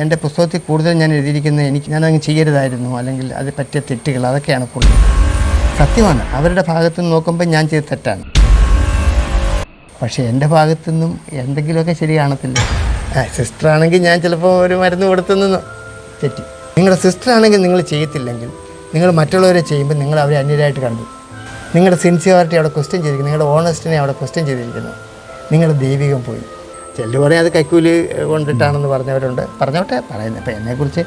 എന്റെ പുസ്തകത്തിൽ കൂടുതൽ ഞാൻ എഴുതിയിരിക്കുന്നത് എനിക്ക് ഞാനങ്ങ് ചെയ്യരുതായിരുന്നു അല്ലെങ്കിൽ അത് പറ്റിയ തെറ്റുകൾ അതൊക്കെയാണ് കൂടുതൽ. സത്യമാണ് അവരുടെ ഭാഗത്തു നിന്ന് നോക്കുമ്പോൾ ഞാൻ ചെയ്ത തെറ്റാണ്. പക്ഷേ എന്റെ ഭാഗത്തു നിന്നും എന്തെങ്കിലുമൊക്കെ ശരിയാണത്തില്ല സിസ്റ്റർ ആണെങ്കിൽ ഞാൻ ചിലപ്പോൾ ഒരു മരുന്ന് കൊടുത്തുനിന്ന് തെറ്റി. നിങ്ങളുടെ സിസ്റ്റർ ആണെങ്കിൽ നിങ്ങൾ ചെയ്യത്തില്ലെങ്കിൽ നിങ്ങൾ മറ്റുള്ളവരെ ചെയ്യുമ്പോൾ നിങ്ങൾ അവരെ അന്യരായിട്ട് കണ്ടു. നിങ്ങളുടെ സിൻസിയറിറ്റി അവിടെ ക്വസ്റ്റ്യൻ ചെയ്തിരിക്കുന്നു. നിങ്ങളുടെ ഓണസ്റ്റിനെ അവിടെ ക്വസ്റ്റ്യൻ ചെയ്തിരിക്കുന്നു. നിങ്ങൾ ദൈവികം പോയി. പറയും അത് കൈക്കൂലി കൊണ്ടിട്ടാണെന്ന് പറഞ്ഞവരുണ്ട്. പറഞ്ഞോട്ടെ പറയുന്നത് ഇപ്പം എന്നെക്കുറിച്ച്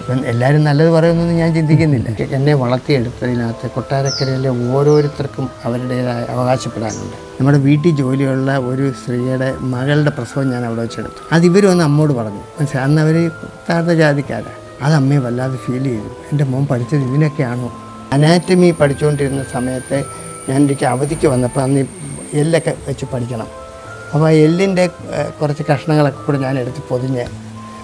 ഇപ്പം എല്ലാവരും നല്ലത് പറയുമെന്നൊന്നും ഞാൻ ചിന്തിക്കുന്നില്ല. എന്നെ വളർത്തിയെടുത്തതിനകത്ത് കൊട്ടാരക്കരയിലെ ഓരോരുത്തർക്കും അവരുടേതായ അവകാശപ്പെടാനുണ്ട്. നമ്മുടെ വീട്ടിൽ ജോലിയുള്ള ഒരു സ്ത്രീയുടെ മകളുടെ പ്രസവം ഞാൻ അവിടെ വെച്ചെടുത്തു. അത് ഇവരൊന്ന് അമ്മോട് പറഞ്ഞു. മനസ്സിലായി? അന്ന് അവർ താഴ്ന്ന ജാതിക്കാരാണ് അത് അമ്മയെ വല്ലാതെ ഫീൽ ചെയ്തു. എന്റെ മോൻ പഠിച്ചത് ഇതിനൊക്കെയാണോ അനാറ്റമി പഠിച്ചുകൊണ്ടിരുന്ന സമയത്ത് ഞാൻ എനിക്ക് അവധിക്ക് വന്നപ്പോൾ അന്ന് എല്ലൊക്കെ വെച്ച് പഠിക്കണം. അപ്പോൾ എല്ലിന്റെ കുറച്ച് കഷ്ണങ്ങളൊക്കെ കൂടെ ഞാൻ എടുത്ത് പൊതിഞ്ഞ്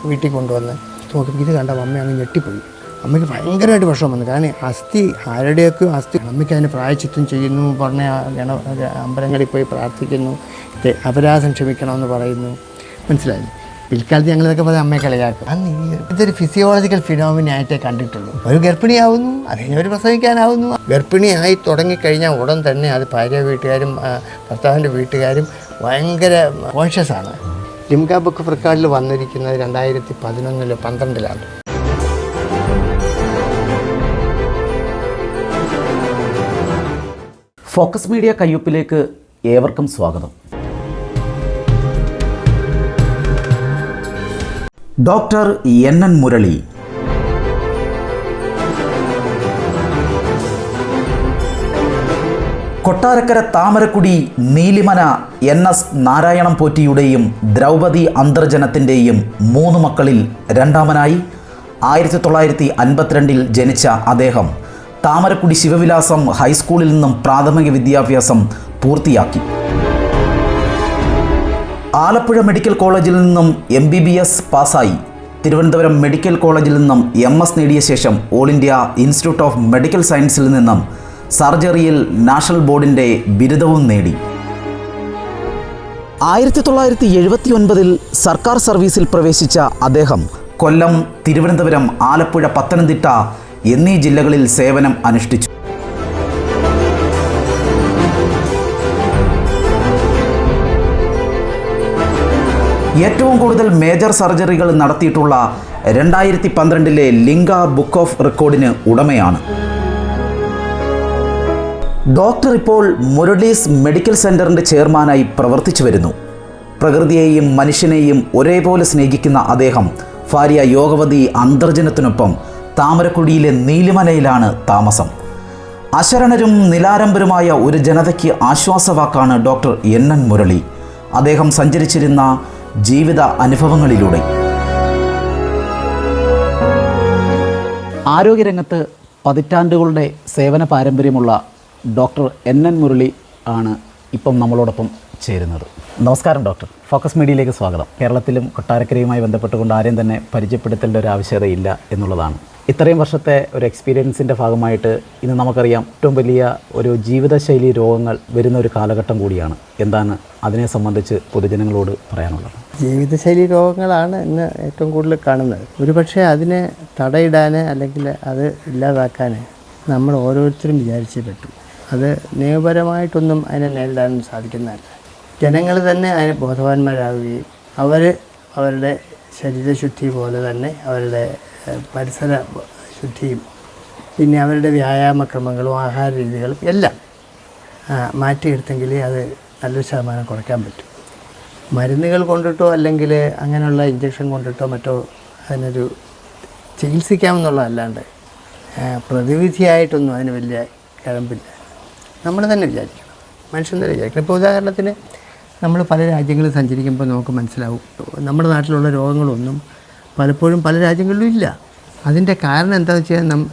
വീട്ടിൽ കൊണ്ടുവന്ന് നോക്കി ഇത് കണ്ട അമ്മ അങ്ങ് ഞെട്ടിപ്പോയി. അമ്മയ്ക്ക് ഭയങ്കരമായിട്ട് വിഷമം വന്നു. കാരണം അസ്ഥി ആരുടെയൊക്കെ അസ്ഥി? അമ്മയ്ക്ക് അതിന് പ്രായച്ചിത്തം ചെയ്യുന്നു പറഞ്ഞ ഗണ അമ്പലങ്ങളിൽ പോയി പ്രാർത്ഥിക്കുന്നു. അപരാധം ക്ഷമിക്കണമെന്ന് പറയുന്നു. മനസ്സിലായി പിൽക്കാലത്ത് ഞങ്ങളിതൊക്കെ പറഞ്ഞ അമ്മയെ കളിയാക്കും. അന്ന് ഈ ഇതൊരു ഫിസിയോളജിക്കൽ ഫിനോമിനായിട്ടേ കണ്ടിട്ടുള്ളൂ. ഒരു ഗർഭിണിയാവുന്നു അത് കഴിഞ്ഞ് ഒരു പ്രസവിക്കാനാവുന്നു. ഗർഭിണിയായി തുടങ്ങിക്കഴിഞ്ഞാൽ ഉടൻ തന്നെ അത് ഭാര്യ വീട്ടുകാരും ഭർത്താവിന്റെ വീട്ടുകാരും ഭയങ്കര കോൺഷ്യസാണ് ലിംഗ ബുക്ക് ഓഫ് റെക്കോർഡിൽ വന്നിരിക്കുന്നത് രണ്ടായിരത്തി പതിനൊന്നിൽ പന്ത്രണ്ടിലാണ്. ഫോക്കസ് മീഡിയ കയ്യൊപ്പിലേക്ക് ഏവർക്കും സ്വാഗതം. Doctor N N Murali Kottarakkara Thamarakkudi Neelimana N S Narayanan പോറ്റിയുടെയും Draupadi അന്തർജനത്തിന്റെയും മൂന്ന് മക്കളിൽ രണ്ടാമനായി ആയിരത്തി തൊള്ളായിരത്തി അൻപത്തിരണ്ടിൽ ജനിച്ച അദ്ദേഹം താമരക്കുടി ശിവവിലാസം ഹൈസ്കൂളിൽ നിന്നും പ്രാഥമിക വിദ്യാഭ്യാസം പൂർത്തിയാക്കി. ആലപ്പുഴ മെഡിക്കൽ കോളേജിൽ നിന്നും എം ബി ബി എസ് പാസ്സായി. തിരുവനന്തപുരം മെഡിക്കൽ കോളേജിൽ നിന്നും എം എസ് നേടിയ ശേഷം All India Institute of medical സയൻസിൽ നിന്നും സർജറിയിൽ നാഷണൽ ബോർഡിന്റെ ബിരുദവും നേടി. ആയിരത്തി തൊള്ളായിരത്തി എഴുപത്തി ഒൻപതിൽ സർക്കാർ സർവീസിൽ പ്രവേശിച്ച അദ്ദേഹം കൊല്ലം തിരുവനന്തപുരം ആലപ്പുഴ പത്തനംതിട്ട എന്നീ ജില്ലകളിൽ സേവനം അനുഷ്ഠിച്ചു. ഏറ്റവും കൂടുതൽ മേജർ സർജറികൾ നടത്തിയിട്ടുള്ള രണ്ടായിരത്തി പന്ത്രണ്ടിലെ ലിംഗ ബുക്ക് ഓഫ് റെക്കോർഡിന് ഉടമയാണ്. ഡോക്ടർ ഇപ്പോൾ മുരളീസ് മെഡിക്കൽ സെന്ററിന്റെ ചെയർമാനായി പ്രവർത്തിച്ചു വരുന്നു. പ്രകൃതിയെയും മനുഷ്യനെയും ഒരേപോലെ സ്നേഹിക്കുന്ന അദ്ദേഹം ഭാര്യ യോഗവതി അന്തർജനത്തിനൊപ്പം താമരക്കുടിയിലെ നീലിമലയിലാണ് താമസം. അശരണരും നിലാരംബരുമായ ഒരു ജനതയ്ക്ക് ആശ്വാസവാക്കാണ് ഡോക്ടർ എൻ എൻ മുരളി. അദ്ദേഹം സഞ്ചരിച്ചിരുന്ന ജീവിത അനുഭവങ്ങളിലൂടെ. ആരോഗ്യരംഗത്ത് പതിറ്റാണ്ടുകളുടെ സേവന പാരമ്പര്യമുള്ള ഡോക്ടർ എൻ എൻ മുരളി ആണ് ഇപ്പം നമ്മളോടൊപ്പം ചേരുന്നത്. നമസ്കാരം ഡോക്ടർ. ഫോക്കസ് മീഡിയയിലേക്ക് സ്വാഗതം. കേരളത്തിലും കൊട്ടാരക്കരയുമായി ബന്ധപ്പെട്ടുകൊണ്ട് ആരെയും തന്നെ പരിചയപ്പെടുത്തേണ്ട ഒരു ആവശ്യകതയില്ല എന്നുള്ളതാണ്. ഇത്രയും വർഷത്തെ ഒരു എക്സ്പീരിയൻസിന്റെ ഭാഗമായിട്ട് ഇന്ന് നമുക്കറിയാം ഏറ്റവും വലിയ ഒരു ജീവിതശൈലി രോഗങ്ങൾ വരുന്ന ഒരു കാലഘട്ടം കൂടിയാണ്. എന്താണ് അതിനെ സംബന്ധിച്ച് പൊതുജനങ്ങളോട് പറയാനുള്ളത്? ജീവിതശൈലി രോഗങ്ങളാണ് ഇന്ന് ഏറ്റവും കൂടുതൽ കാണുന്നത്. ഒരുപക്ഷെ അതിനെ തടയിടാൻ അല്ലെങ്കിൽ അത് ഇല്ലാതാക്കാൻ നമ്മൾ ഓരോരുത്തരും വിചാരിച്ചേ പറ്റൂ. അത് നിയമപരമായിട്ടൊന്നും അതിനെ നേരിടാനും സാധിക്കുന്നതല്ല. ജനങ്ങൾ തന്നെ അതിന് ബോധവാന്മാരാകുകയും അവർ അവരുടെ ശരീരശുദ്ധി പോലെ തന്നെ അവരുടെ പരിസര ശുദ്ധിയും പിന്നെ അവരുടെ വ്യായാമക്രമങ്ങളും ആഹാര രീതികളും എല്ലാം മാറ്റിയെടുത്തെങ്കിലേ അത് നല്ലൊരു ശതമാനം കുറയ്ക്കാൻ പറ്റും. മരുന്നുകൾ കൊണ്ടിട്ടോ അല്ലെങ്കിൽ അങ്ങനെയുള്ള ഇഞ്ചക്ഷൻ കൊണ്ടിട്ടോ മറ്റോ അതിനൊരു ചികിത്സിക്കാമെന്നുള്ളതല്ലാണ്ട് പ്രതിവിധിയായിട്ടൊന്നും അതിന് വലിയ കിഴമ്പില്ല. നമ്മൾ തന്നെ വിചാരിക്കണം. മനുഷ്യൻ തന്നെ വിചാരിക്കണം. ഇപ്പോൾ ഉദാഹരണത്തിന് നമ്മൾ പല രാജ്യങ്ങളിൽ സഞ്ചരിക്കുമ്പോൾ നമുക്ക് മനസ്സിലാവും. നമ്മുടെ നാട്ടിലുള്ള രോഗങ്ങളൊന്നും പലപ്പോഴും പല രാജ്യങ്ങളിലും ഇല്ല. അതിന്റെ കാരണം എന്താണെന്ന് വെച്ചാൽ നം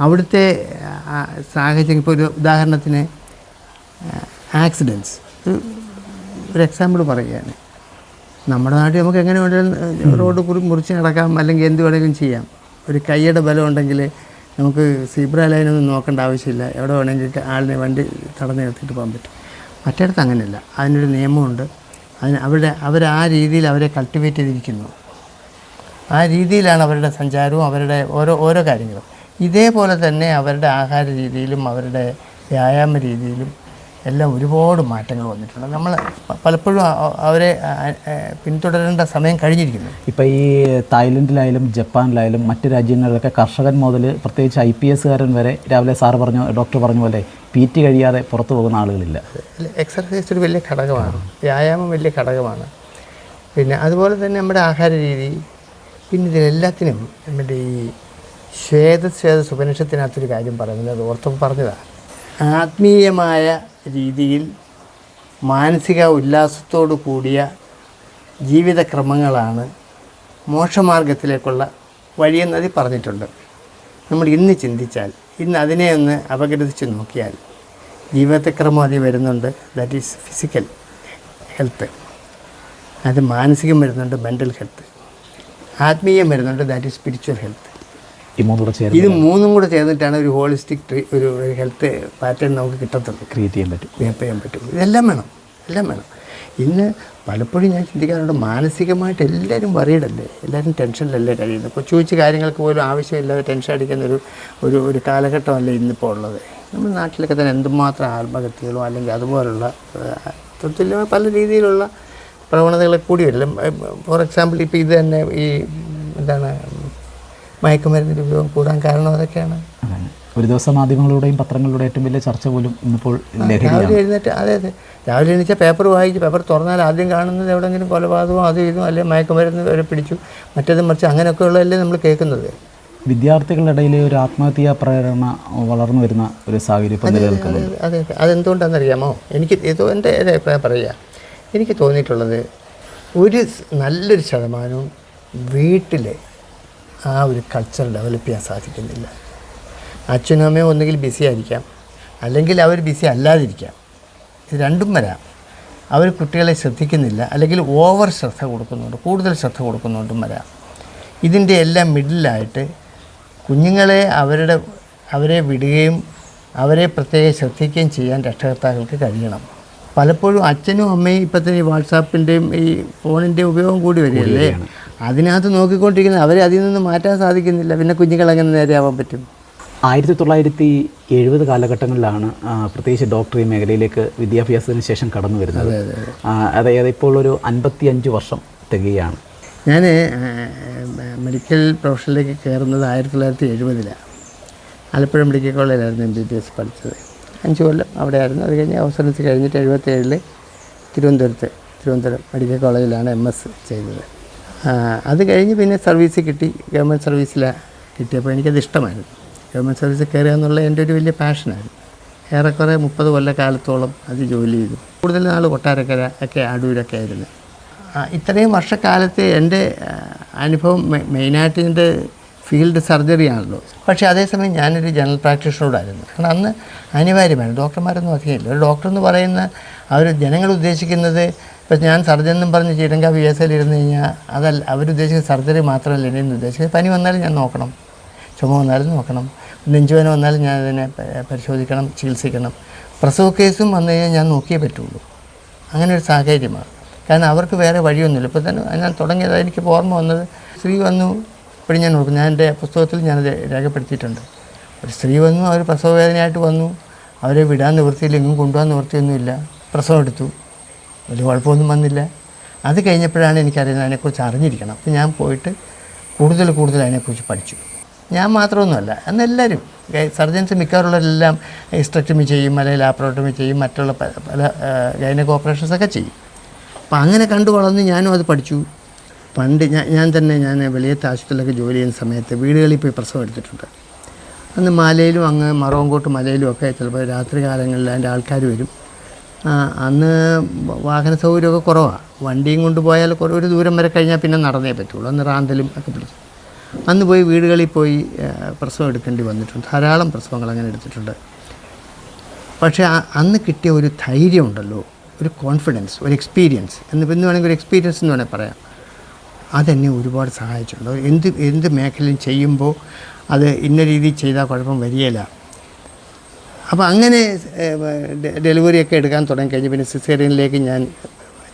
അവിടുത്തെ സാഹചര്യം ഇപ്പോൾ ഒരു ഉദാഹരണത്തിന് ആക്സിഡൻസ്. ഒരു എക്സാമ്പിൾ പറയുകയാണ്. നമ്മുടെ നാട്ടിൽ നമുക്ക് എങ്ങനെ വേണമെങ്കിലും റോഡ് കുറി മുറിച്ച് നടക്കാം അല്ലെങ്കിൽ എന്ത് വേണമെങ്കിലും ചെയ്യാം. ഒരു കൈയുടെ ബലം ഉണ്ടെങ്കിൽ നമുക്ക് സീബ്ര ലൈനൊന്നും നോക്കേണ്ട ആവശ്യമില്ല. എവിടെ വേണമെങ്കിൽ ആളിനെ വണ്ടി തടഞ്ഞു നിർത്തിയിട്ട് പോകാൻ പറ്റും. മറ്റിടത്ത് അങ്ങനെയല്ല. അതിനൊരു നിയമമുണ്ട്. അതിന് അവരുടെ അവർ ആ രീതിയിൽ അവരെ കൾട്ടിവേറ്റ് ചെയ്തിരിക്കുന്നു. ആ രീതിയിലാണ് അവരുടെ സഞ്ചാരവും അവരുടെ ഓരോ ഓരോ കാര്യങ്ങളും. ഇതേപോലെ തന്നെ അവരുടെ ആഹാര രീതിയിലും അവരുടെ വ്യായാമ രീതിയിലും എല്ലാം ഒരുപാട് മാറ്റങ്ങൾ വന്നിട്ടുണ്ട്. നമ്മൾ പലപ്പോഴും അവരെ പിന്തുടരേണ്ട സമയം കഴിഞ്ഞിരിക്കുന്നു. ഇപ്പോൾ ഈ തായ്ലൻഡിലായാലും ജപ്പാനിലായാലും മറ്റ് രാജ്യങ്ങളിലൊക്കെ കർഷകൻ മുതൽ പ്രത്യേകിച്ച് ഐ പി എസ്സുകാരൻ വരെ രാവിലെ സാറ് പറഞ്ഞു ഡോക്ടർ പറഞ്ഞ പോലെ പി ടി കഴിയാതെ പുറത്തു പോകുന്ന ആളുകളില്ല. എക്സർസൈസ് ഒരു വലിയ ഘടകമാണ്. വ്യായാമം വലിയ ഘടകമാണ്. പിന്നെ അതുപോലെ തന്നെ നമ്മുടെ ആഹാര രീതി പിന്നെ ഇതിലെല്ലാത്തിനും നമ്മുടെ ഈ ശ്വേതശ്വേത സുപനിഷത്തിനകത്തൊരു കാര്യം പറയുന്നത് ഓർത്തും പറഞ്ഞതാണ് ആത്മീയമായ രീതിയിൽ മാനസിക ഉല്ലാസത്തോടു കൂടിയ ജീവിതക്രമങ്ങളാണ് മോക്ഷമാർഗത്തിലേക്കുള്ള വഴിയെന്നതിൽ പറഞ്ഞിട്ടുണ്ട്. നമ്മൾ ഇന്ന് ചിന്തിച്ചാൽ ഇന്ന് അതിനെ ഒന്ന് അപഗ്രഥിച്ച് നോക്കിയാൽ ജീവിതക്രമം അതിൽ വരുന്നുണ്ട്. ദാറ്റ് ഈസ് ഫിസിക്കൽ ഹെൽത്ത് അത് മാനസികം വരുന്നുണ്ട് മെന്റൽ ഹെൽത്ത് ആത്മീയം വരുന്നുണ്ട് ദാറ്റ് ഈസ് സ്പിരിച്വൽ ഹെൽത്ത് ഈ മൂന്നും കൂടെ ചേർന്ന് ഇത് മൂന്നും കൂടെ ചേർന്നിട്ടാണ് ഒരു ഹോളിസ്റ്റിക് ട്രീ ഒരു ഹെൽത്ത് പാറ്റേൺ നമുക്ക് കിട്ടത്തുള്ളൂ. ക്രിയേറ്റ് ചെയ്യാൻ പറ്റും. മേപ്പ് ചെയ്യാൻ പറ്റും. ഇതെല്ലാം വേണം. എല്ലാം വേണം. ഇന്ന് പലപ്പോഴും ഞാൻ ചിന്തിക്കാറുണ്ട് മാനസികമായിട്ട് എല്ലാവരും വറീഡല്ലേ എല്ലാവരും ടെൻഷനിലല്ലേ കഴിയുന്നത്? കൊച്ചു കൊച്ചു കാര്യങ്ങൾക്ക് പോലും ആവശ്യമില്ലാതെ ടെൻഷൻ അടിക്കുന്ന ഒരു ഒരു ഒരു കാലഘട്ടമല്ലേ ഇന്നിപ്പോൾ ഉള്ളത്. നമ്മുടെ നാട്ടിലൊക്കെ തന്നെ എന്തുമാത്രം ആത്മഹത്യകളോ അല്ലെങ്കിൽ അതുപോലുള്ള തുല്യമായ പല രീതിയിലുള്ള പ്രവണതകളെ കൂടി വരില്ല. ഫോർ എക്സാമ്പിൾ ഇപ്പോൾ ഇത് തന്നെ ഈ എന്താണ് മയക്കുമരുന്നിന്റെ ഉപയോഗം കൂടാൻ കാരണം അതൊക്കെയാണ്. ഒരു ദിവസം മാധ്യമങ്ങളിലൂടെയും പത്രങ്ങളുടെയും ഏറ്റവും വലിയ ചർച്ച പോലും ഇന്നിപ്പോൾ രാവിലെ എഴുന്നേറ്റ് അതെ അതെ. രാവിലെ എണീച്ച പേപ്പർ വായിച്ച് പേപ്പർ തുറന്നാൽ ആദ്യം കാണുന്നത് എവിടെയെങ്കിലും കൊലപാതകമോ അത് ഇതും അല്ലെങ്കിൽ മയക്കുമരുന്ന് വരെ പിടിച്ചു മറ്റേത് മറിച്ച് അങ്ങനെയൊക്കെയുള്ളതല്ലേ നമ്മൾ കേൾക്കുന്നത്. വിദ്യാർത്ഥികളുടെ ഇടയിൽ ഒരു ആത്മഹത്യാ പ്രേരണ വളർന്നു വരുന്ന ഒരു സാഹചര്യം ഇപ്പം നിലനിൽക്കുന്നുണ്ട്. അതെ അതെ അതെന്തുകൊണ്ടാണെന്നറിയാമോ? എനിക്ക് ഏതോ എന്റെ ഒരു അഭിപ്രായം പറയുക എനിക്ക് തോന്നിയിട്ടുള്ളത് ഒരു നല്ലൊരു ശതമാനവും വീട്ടിലെ ആ ഒരു കൾച്ചർ ഡെവലപ്പ് ചെയ്യാൻ സാധിക്കുന്നില്ല. അച്ഛനും അമ്മയും ഒന്നുകിൽ ബിസി ആയിരിക്കാം. അല്ലെങ്കിൽ അവർ ബിസി അല്ലാതിരിക്കാം. ഇത് രണ്ടും വരാം. അവർ കുട്ടികളെ ശ്രദ്ധിക്കുന്നില്ല. അല്ലെങ്കിൽ ഓവർ ശ്രദ്ധ കൊടുക്കുന്നുണ്ട്. കൂടുതൽ ശ്രദ്ധ കൊടുക്കുന്നുണ്ടും വരാം. ഇതിന്റെ എല്ലാം മിഡിലായിട്ട് കുഞ്ഞുങ്ങളെ അവരുടെ അവരെ വിടുകയും അവരെ പ്രത്യേകം ശ്രദ്ധിക്കുകയും ചെയ്യാൻ രക്ഷകർത്താക്കൾക്ക് കഴിയണം. പലപ്പോഴും അച്ഛനും അമ്മയും ഇപ്പോഴത്തെ ഈ വാട്സാപ്പിന്റെയും ഈ ഫോണിന്റെയും ഉപയോഗം കൂടി വരികയല്ലേ? അതിനകത്ത് നോക്കിക്കൊണ്ടിരിക്കുന്നത് അവരെ അതിൽ നിന്ന് മാറ്റാൻ സാധിക്കുന്നില്ല. പിന്നെ കുഞ്ഞുങ്ങൾ നേരെ നേരെയാവാൻ പറ്റും? ആയിരത്തി തൊള്ളായിരത്തി എഴുപത് കാലഘട്ടങ്ങളിലാണ് പ്രത്യേകിച്ച് ഡോക്ടറി മേഖലയിലേക്ക് വിദ്യാഭ്യാസത്തിന് ശേഷം കടന്നു വരുന്നത്. അതായത് ഇപ്പോൾ ഒരു അൻപത്തി അഞ്ച് വർഷം തികയാണ്. ഞാൻ മെഡിക്കൽ പ്രൊഫഷനിലേക്ക് കയറുന്നത് ആയിരത്തി തൊള്ളായിരത്തി എഴുപതിലാണ് ആലപ്പുഴ മെഡിക്കൽ കോളേജിലായിരുന്നു എം ബി ബി എസ് പഠിച്ചത്. അഞ്ച് കൊല്ലം അവിടെയായിരുന്നു. അത് കഴിഞ്ഞ് അവസരത്തിൽ കഴിഞ്ഞിട്ട് എഴുപത്തേഴിൽ തിരുവനന്തപുരത്ത് തിരുവനന്തപുരം മെഡിക്കൽ കോളേജിലാണ് എം എസ് ചെയ്തത്. അത് കഴിഞ്ഞ് പിന്നെ സർവീസ് കിട്ടി. ഗവൺമെന്റ് സർവീസിലാണ് കിട്ടിയപ്പോൾ എനിക്കത് ഇഷ്ടമായിരുന്നു. ഗവൺമെന്റ് സർവീസിൽ കയറുക എന്നുള്ള എന്റെ ഒരു വലിയ പാഷനായിരുന്നു. ഏറെക്കുറെ മുപ്പത് കൊല്ലക്കാലത്തോളം അത് ജോലി ചെയ്തു. കൂടുതൽ നാൾ കൊട്ടാരക്കര ഒക്കെ അടൂരൊക്കെ ആയിരുന്നു. ഇത്രയും വർഷക്കാലത്ത് എന്റെ അനുഭവം മെയിനായിട്ട് ഇതിന്റെ ഫീൽഡ് സർജറി ആണല്ലോ. പക്ഷേ അതേസമയം ഞാനൊരു ജനറൽ പ്രാക്ടീഷണറോടായിരുന്നു കാരണം അന്ന് അനിവാര്യമാണ് ഡോക്ടർമാരൊന്നും അധികമില്ല. ഒരു ഡോക്ടർ എന്ന് പറയുന്ന അവർ ജനങ്ങൾ ഉദ്ദേശിക്കുന്നത് ഇപ്പം ഞാൻ സർജൻ എന്നും പറഞ്ഞ് ചീരങ്ക വി എസ് എൽ ഇരുന്ന് കഴിഞ്ഞാൽ അതല്ല അവരുദ്ദേശിക്കുന്ന സർജറി മാത്രമല്ല എന്നെ ഉദ്ദേശിക്കുന്നത്. പനി വന്നാലും ഞാൻ നോക്കണം. ചുമ വന്നാലും നോക്കണം. നെഞ്ചുവേന വന്നാലും ഞാൻ അതിനെ പരിശോധിക്കണം ചികിത്സിക്കണം. പ്രസവ കേസും വന്നു കഴിഞ്ഞാൽ ഞാൻ നോക്കിയേ പറ്റുള്ളൂ. അങ്ങനെ ഒരു സാഹചര്യമാണ്. കാരണം അവർക്ക് വേറെ വഴിയൊന്നുമില്ല. ഇപ്പോൾ തന്നെ ഞാൻ തുടങ്ങിയത് എനിക്ക് ഓർമ്മ വന്നത് സ്ത്രീ വന്നു ഇപ്പോഴും ഞാൻ നോക്കും ഞാൻ എന്റെ പുസ്തകത്തിൽ ഞാനത് രേഖപ്പെടുത്തിയിട്ടുണ്ട്. ഒരു സ്ത്രീ വന്നു അവർ പ്രസവ വേദനയായിട്ട് വന്നു. അവരെ വിടാൻ നിവൃത്തിയില്ല എങ്ങും കൊണ്ടുപോകാൻ നിവൃത്തിയൊന്നുമില്ല. പ്രസവം എടുത്തു. വലിയ കുഴപ്പമൊന്നും വന്നില്ല. അത് കഴിഞ്ഞപ്പോഴാണ് എനിക്കറിയുന്നത് അതിനെക്കുറിച്ച് അറിഞ്ഞിരിക്കണം. അപ്പോൾ ഞാൻ പോയിട്ട് കൂടുതൽ കൂടുതൽ അതിനെക്കുറിച്ച് പഠിച്ചു. ഞാൻ മാത്രമൊന്നുമല്ല എന്നെല്ലാവരും സർജൻസ് മിക്കവാറുള്ളവരെല്ലാം ഇസ്ട്രക്ടമി ചെയ്യും അല്ലെങ്കിൽ ലാപ്രോട്ടമി ചെയ്യും മറ്റുള്ള പല ഗൈനക് ഓപ്പറേഷൻസ് ഒക്കെ ചെയ്യും. അപ്പം അങ്ങനെ കണ്ടു വളർന്ന് ഞാനും അത് പഠിച്ചു. പണ്ട് ഞാൻ ഞാൻ തന്നെ ഞാൻ വെളിയത്തെ ആശുപത്രിയിലൊക്കെ ജോലി ചെയ്യുന്ന സമയത്ത് വീടുകളിൽ പോയി പ്രസവം എടുത്തിട്ടുണ്ട്. അന്ന് മലയിലും അങ്ങ് മറവങ്കോട്ട് മലയിലും ഒക്കെ ചിലപ്പോൾ രാത്രി കാലങ്ങളിൽ അതിന്റെ ആൾക്കാർ വരും. അന്ന് വാഹന സൗകര്യമൊക്കെ കുറവാണ് വണ്ടിയും കൊണ്ട് പോയാൽ കുറേ ഒരു ദൂരം വരെ കഴിഞ്ഞാൽ പിന്നെ നടന്നേ പറ്റുള്ളൂ. അന്ന് റാന്തലും ഒക്കെ പിടിച്ചു. അന്ന് പോയി വീടുകളിൽ പോയി പ്രസവം എടുക്കേണ്ടി വന്നിട്ടുണ്ട്. ധാരാളം പ്രസവങ്ങൾ അങ്ങനെ എടുത്തിട്ടുണ്ട്. പക്ഷേ അന്ന് കിട്ടിയ ഒരു ധൈര്യമുണ്ടല്ലോ. ഒരു കോൺഫിഡൻസ് ഒരു എക്സ്പീരിയൻസ്. എന്ന് പിന്നെ വേണമെങ്കിൽ ഒരു എക്സ്പീരിയൻസ് എന്ന് വേണമെങ്കിൽ പറയാം. അതെന്നെ ഒരുപാട് സഹായിച്ചിട്ടുണ്ട്. എന്ത് എന്ത് മേഖലയും ചെയ്യുമ്പോൾ അത് ഇന്ന രീതിയിൽ ചെയ്താൽ കുഴപ്പം വരികയില്ല. അപ്പോൾ അങ്ങനെ ഡെലിവറി ഒക്കെ എടുക്കാൻ തുടങ്ങി കഴിഞ്ഞ് പിന്നെ സിസേറിയനിലേക്ക് ഞാൻ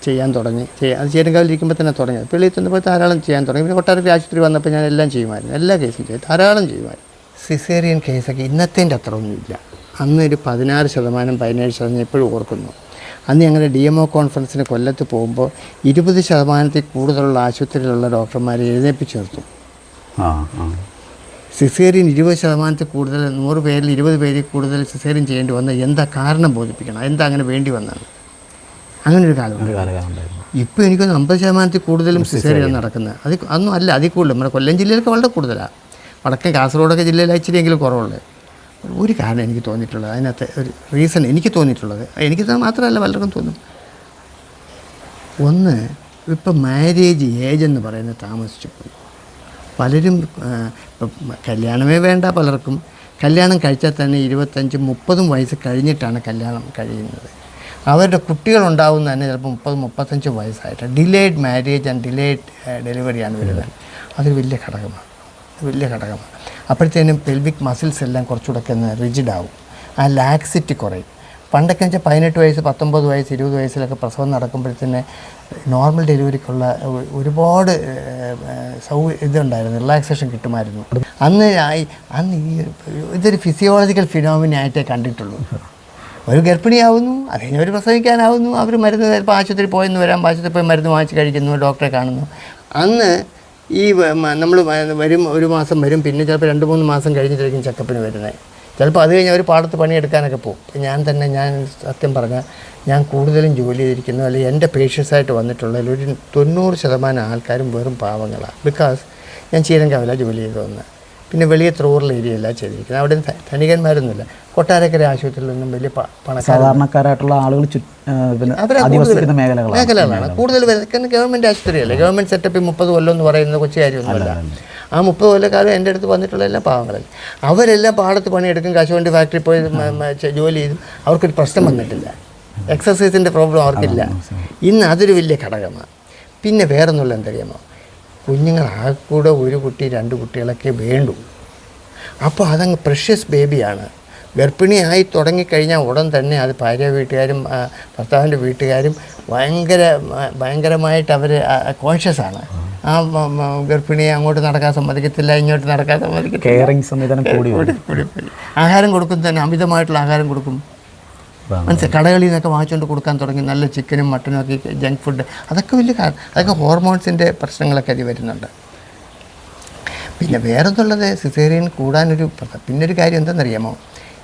ചെയ്യാൻ തുടങ്ങി. ചെയ്യാൻ അത് ചേരുങ്കാവിലിരിക്കുമ്പോൾ തന്നെ തുടങ്ങി. പിള്ളേ ചെന്നപ്പോൾ ധാരാളം ചെയ്യാൻ തുടങ്ങി. പിന്നെ കൊട്ടാരത്തിൽ ആശുപത്രി വന്നപ്പോൾ ഞാൻ എല്ലാം ചെയ്യുമായിരുന്നു. എല്ലാ കേസും ചെയ്യും ധാരാളം ചെയ്യുമായിരുന്നു. സിസേറിയൻ കേസൊക്കെ ഇന്നത്തേന്റെ അത്ര ഒന്നുമില്ല. അന്നൊരു പതിനാറ് ശതമാനം പതിനേഴ് ശതമാനം എപ്പോഴും ഓർക്കുന്നു. അന്ന് ഞങ്ങളുടെ ഡി എം ഒ കോൺഫറൻസിന് കൊല്ലത്ത് പോകുമ്പോൾ ഇരുപത് ശതമാനത്തിൽ കൂടുതലുള്ള ആശുപത്രിയിലുള്ള ഡോക്ടർമാരെ എഴുന്നേപ്പിച്ച് നിർത്തും. സിസേറിയൻ ഇരുപത് ശതമാനത്തിൽ കൂടുതൽ നൂറ് പേരിൽ ഇരുപത് പേരിൽ കൂടുതൽ സിസേറിയൻ ചെയ്യേണ്ടി വന്ന എന്താ കാരണം ബോധിപ്പിക്കണം? എന്താ അങ്ങനെ വേണ്ടി വന്നത് അങ്ങനെ ഒരു കാലം ഇപ്പോൾ എനിക്കൊന്ന് അമ്പത് ശതമാനത്തിൽ കൂടുതലും സിസേറിയൻ. നടക്കുന്നത്. അത് അതൊന്നും അല്ല അതിൽ കൂടുതൽ നമ്മുടെ കൊല്ലം ജില്ലയിലൊക്കെ വളരെ കൂടുതലാണ് വടക്കൻ കാസർഗോഡൊക്കെ ജില്ലയിൽ ഇച്ചിരിയെങ്കിലും കുറവുള്ളത്. ഒരു കാരണം എനിക്ക് തോന്നിയിട്ടുള്ളത്. അതിനകത്ത് ഒരു റീസൺ എനിക്ക് തോന്നിയിട്ടുള്ളത്. എനിക്ക് മാത്രമല്ല പലർക്കും തോന്നും. ഒന്ന് ഇപ്പം മാരേജ് ഏജ് എന്ന് പറയുന്നത് താമസിച്ചു പോയി. പലരും കല്യാണമേ വേണ്ട പലർക്കും. കല്യാണം കഴിച്ചാൽ തന്നെ ഇരുപത്തഞ്ചും മുപ്പതും വയസ്സ് കഴിഞ്ഞിട്ടാണ് കല്യാണം കഴിയുന്നത്. അവരുടെ കുട്ടികളുണ്ടാവുന്ന തന്നെ ചിലപ്പോൾ മുപ്പത് മുപ്പത്തഞ്ച് വയസ്സായിട്ട്. ഡിലേഡ് മാരേജ് ആൻഡ് ഡിലേഡ് ഡെലിവറിയാണ് വരുന്നത്. അതൊരു വലിയ ഘടകമാണ്. വലിയ ഘടകമാണ്. അപ്പോഴത്തേനും പെൽവിക് മസിൽസ് എല്ലാം കുറച്ചുകൂടെ ഒന്ന് റിജിഡാവും ആ ലാക്സിറ്റി കുറയും. പണ്ടൊക്കെ വെച്ചാൽ പതിനെട്ട് വയസ്സ് പത്തൊമ്പത് വയസ്സ് ഇരുപത് വയസ്സിലൊക്കെ പ്രസവം നടക്കുമ്പോഴത്തേന് നോർമൽ ഡെലിവറിക്കുള്ള ഒരുപാട് സൗ ഇതുണ്ടായിരുന്നു. റിലാക്സേഷൻ കിട്ടുമായിരുന്നു. അന്ന് അന്ന് ഈ ഇതൊരു ഫിസിയോളജിക്കൽ ഫിനോമിനായിട്ടേ കണ്ടിട്ടുള്ളൂ. ഒരു ഗർഭിണിയാവുന്നു അത് കഴിഞ്ഞ് ഒരു പ്രസവിക്കാനാവുന്നു അവർ മരുന്ന് ചിലപ്പോൾ ആശുപത്രി പോയെന്ന് വരാം ആശുപത്രി പോയി മരുന്ന് വാങ്ങിച്ച് കഴിക്കുന്നു ഡോക്ടറെ കാണുന്നു. അന്ന് ഈ നമ്മൾ വരും ഒരു മാസം വരും പിന്നെ ചിലപ്പോൾ രണ്ട് മൂന്ന് മാസം കഴിഞ്ഞിട്ടായിരിക്കും ചെക്കപ്പിന് വരുന്നത് ചിലപ്പോൾ അത് കഴിഞ്ഞ് ഒരു പാടത്ത് പണിയെടുക്കാനൊക്കെ പോകും ഞാൻ തന്നെ ഞാൻ സത്യം പറഞ്ഞാൽ ഞാൻ കൂടുതലും ജോലി ചെയ്തിരിക്കുന്നു അല്ലെങ്കിൽ എന്റെ പേഷ്യൻസായിട്ട് വന്നിട്ടുള്ളതിൽ ഒരു തൊണ്ണൂറ് ശതമാനം ആൾക്കാരും വെറും പാവങ്ങളാണ് ബിക്കോസ് ഞാൻ ചീരങ്കാവില ജോലി ചെയ്തു വന്നത് പിന്നെ വലിയ ത്രോറുള്ള ഏരിയ അല്ല ചെയ്തിരിക്കുന്നത്. അവിടെ ധനികന്മാരൊന്നുമില്ല. കൊട്ടാരക്കര ആശുപത്രിയിൽ നിന്നും വലിയ സാധാരണക്കാരായിട്ടുള്ള ആളുകൾ അധിവസിക്കുന്ന മേഖലകളാണ്. മേഖലകളാണ്. കൂടുതൽ ഗവൺമെന്റ് ഗവൺമെന്റ് ആശുപത്രിയല്ലേ? ഗവൺമെന്റ് സെറ്റപ്പ് മുപ്പത് കൊല്ലം എന്ന് പറയുന്നത് കൊച്ചു കാര്യമൊന്നുമല്ല. ആ മുപ്പത് കൊല്ലക്കാലം എന്റെ അടുത്ത് വന്നിട്ടുള്ള എല്ലാ പാവങ്ങളല്ലേ? അവരെല്ലാം പാടത്ത് പണിയെടുക്കും. കശുവണ്ടി ഫാക്ടറി പോയി ജോലി ചെയ്തു. അവർക്കൊരു പ്രശ്നം വന്നിട്ടില്ല. എക്സസൈസിന്റെ പ്രോബ്ലം അവർക്കില്ല. ഇന്ന് അതൊരു വലിയ ഘടകമാണ്. പിന്നെ വേറൊന്നുള്ള എന്തറിയാമോ കുഞ്ഞുങ്ങൾ ആ കൂടെ ഒരു കുട്ടി രണ്ട് കുട്ടികളൊക്കെ വേണ്ടു. അപ്പോൾ അതങ്ങ് പ്രഷ്യസ് ബേബിയാണ് ഗർഭിണിയായി തുടങ്ങിക്കഴിഞ്ഞാൽ ഉടൻ തന്നെ അത് ഭാര്യ വീട്ടുകാരും ഭർത്താവിന്റെ വീട്ടുകാരും ഭയങ്കര ഭയങ്കരമായിട്ട് അവർ കോൺഷ്യസാണ് ആ ഗർഭിണിയെ അങ്ങോട്ട് നടക്കാൻ സമ്മതിക്കത്തില്ല ഇങ്ങോട്ട് നടക്കാൻ സമ്മതിക്കത്തില്ല. കെയറിങ് സംവിധാനം കൂടി. ആഹാരം കൊടുക്കും തന്നെ അമിതമായിട്ടുള്ള ആഹാരം കൊടുക്കും. മനസ്സിലായി? കടകളിൽ നിന്നൊക്കെ വാങ്ങിച്ചുകൊണ്ട് കൊടുക്കാൻ തുടങ്ങി. നല്ല ചിക്കനും മട്ടനും ഒക്കെ ജങ്ക് ഫുഡ് അതൊക്കെ വലിയ കാരണം അതൊക്കെ ഹോർമോൺസിന്റെ പ്രശ്നങ്ങളൊക്കെ അതിൽ വരുന്നുണ്ട്. പിന്നെ വേറൊന്നുള്ളത് സിസേറിയൻ കൂടാനൊരു പിന്നെ ഒരു കാര്യം എന്തെന്നറിയാമോ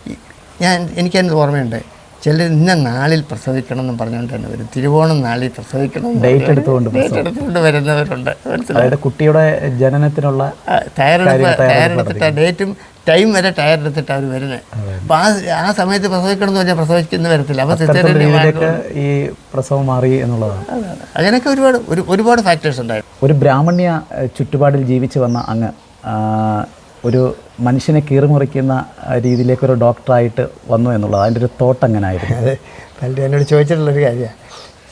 ഈ- ഞാൻ എനിക്കതിന് ഓർമ്മയുണ്ട്. ചിലർ ഇന്ന നാളിൽ പ്രസവിക്കണം എന്ന് പറഞ്ഞുകൊണ്ട് തന്നെ വരും. തിരുവോണം നാളിൽ പ്രസവിക്കണം ഡേറ്റ് എടുത്തുകൊണ്ട് date എടുത്തുകൊണ്ട് വരുന്നവരുണ്ട്. മനസ്സിലായി? കുട്ടിയുടെ ജനനത്തിനുള്ള തയ്യാറെടുപ്പ് ടയറെടുത്തിട്ട് ഡേറ്റും ടൈം വരെ ടയറെടുത്തിട്ട് അവർ വരുന്നത് അപ്പോൾ ആ ആ സമയത്ത് പ്രസവിക്കണം എന്ന് പറഞ്ഞാൽ പ്രസവിക്കുന്ന വരത്തില്ല. അത്തരത്തിലുള്ള ഈ പ്രസവം മാറി എന്നുള്ളതാണ്. അങ്ങനെയൊക്കെ ഒരുപാട് ഒരു ഒരുപാട് ഫാക്ടേഴ്സ് ഉണ്ടായിരുന്നു ഒരു ബ്രാഹ്മണ്യ ചുറ്റുപാടിൽ ജീവിച്ചു വന്ന അങ്ങ് ഒരു മനുഷ്യനെ കീറിമുറിക്കുന്ന രീതിയിലേക്ക് ഒരു ഡോക്ടറായിട്ട് വന്നു എന്നുള്ളത്. അതിന്റെ ഒരു തോട്ട് എങ്ങനെയായിരുന്നു അത് പലരും എന്നോട് ചോദിച്ചിട്ടുള്ളൊരു കാര്യമാണ്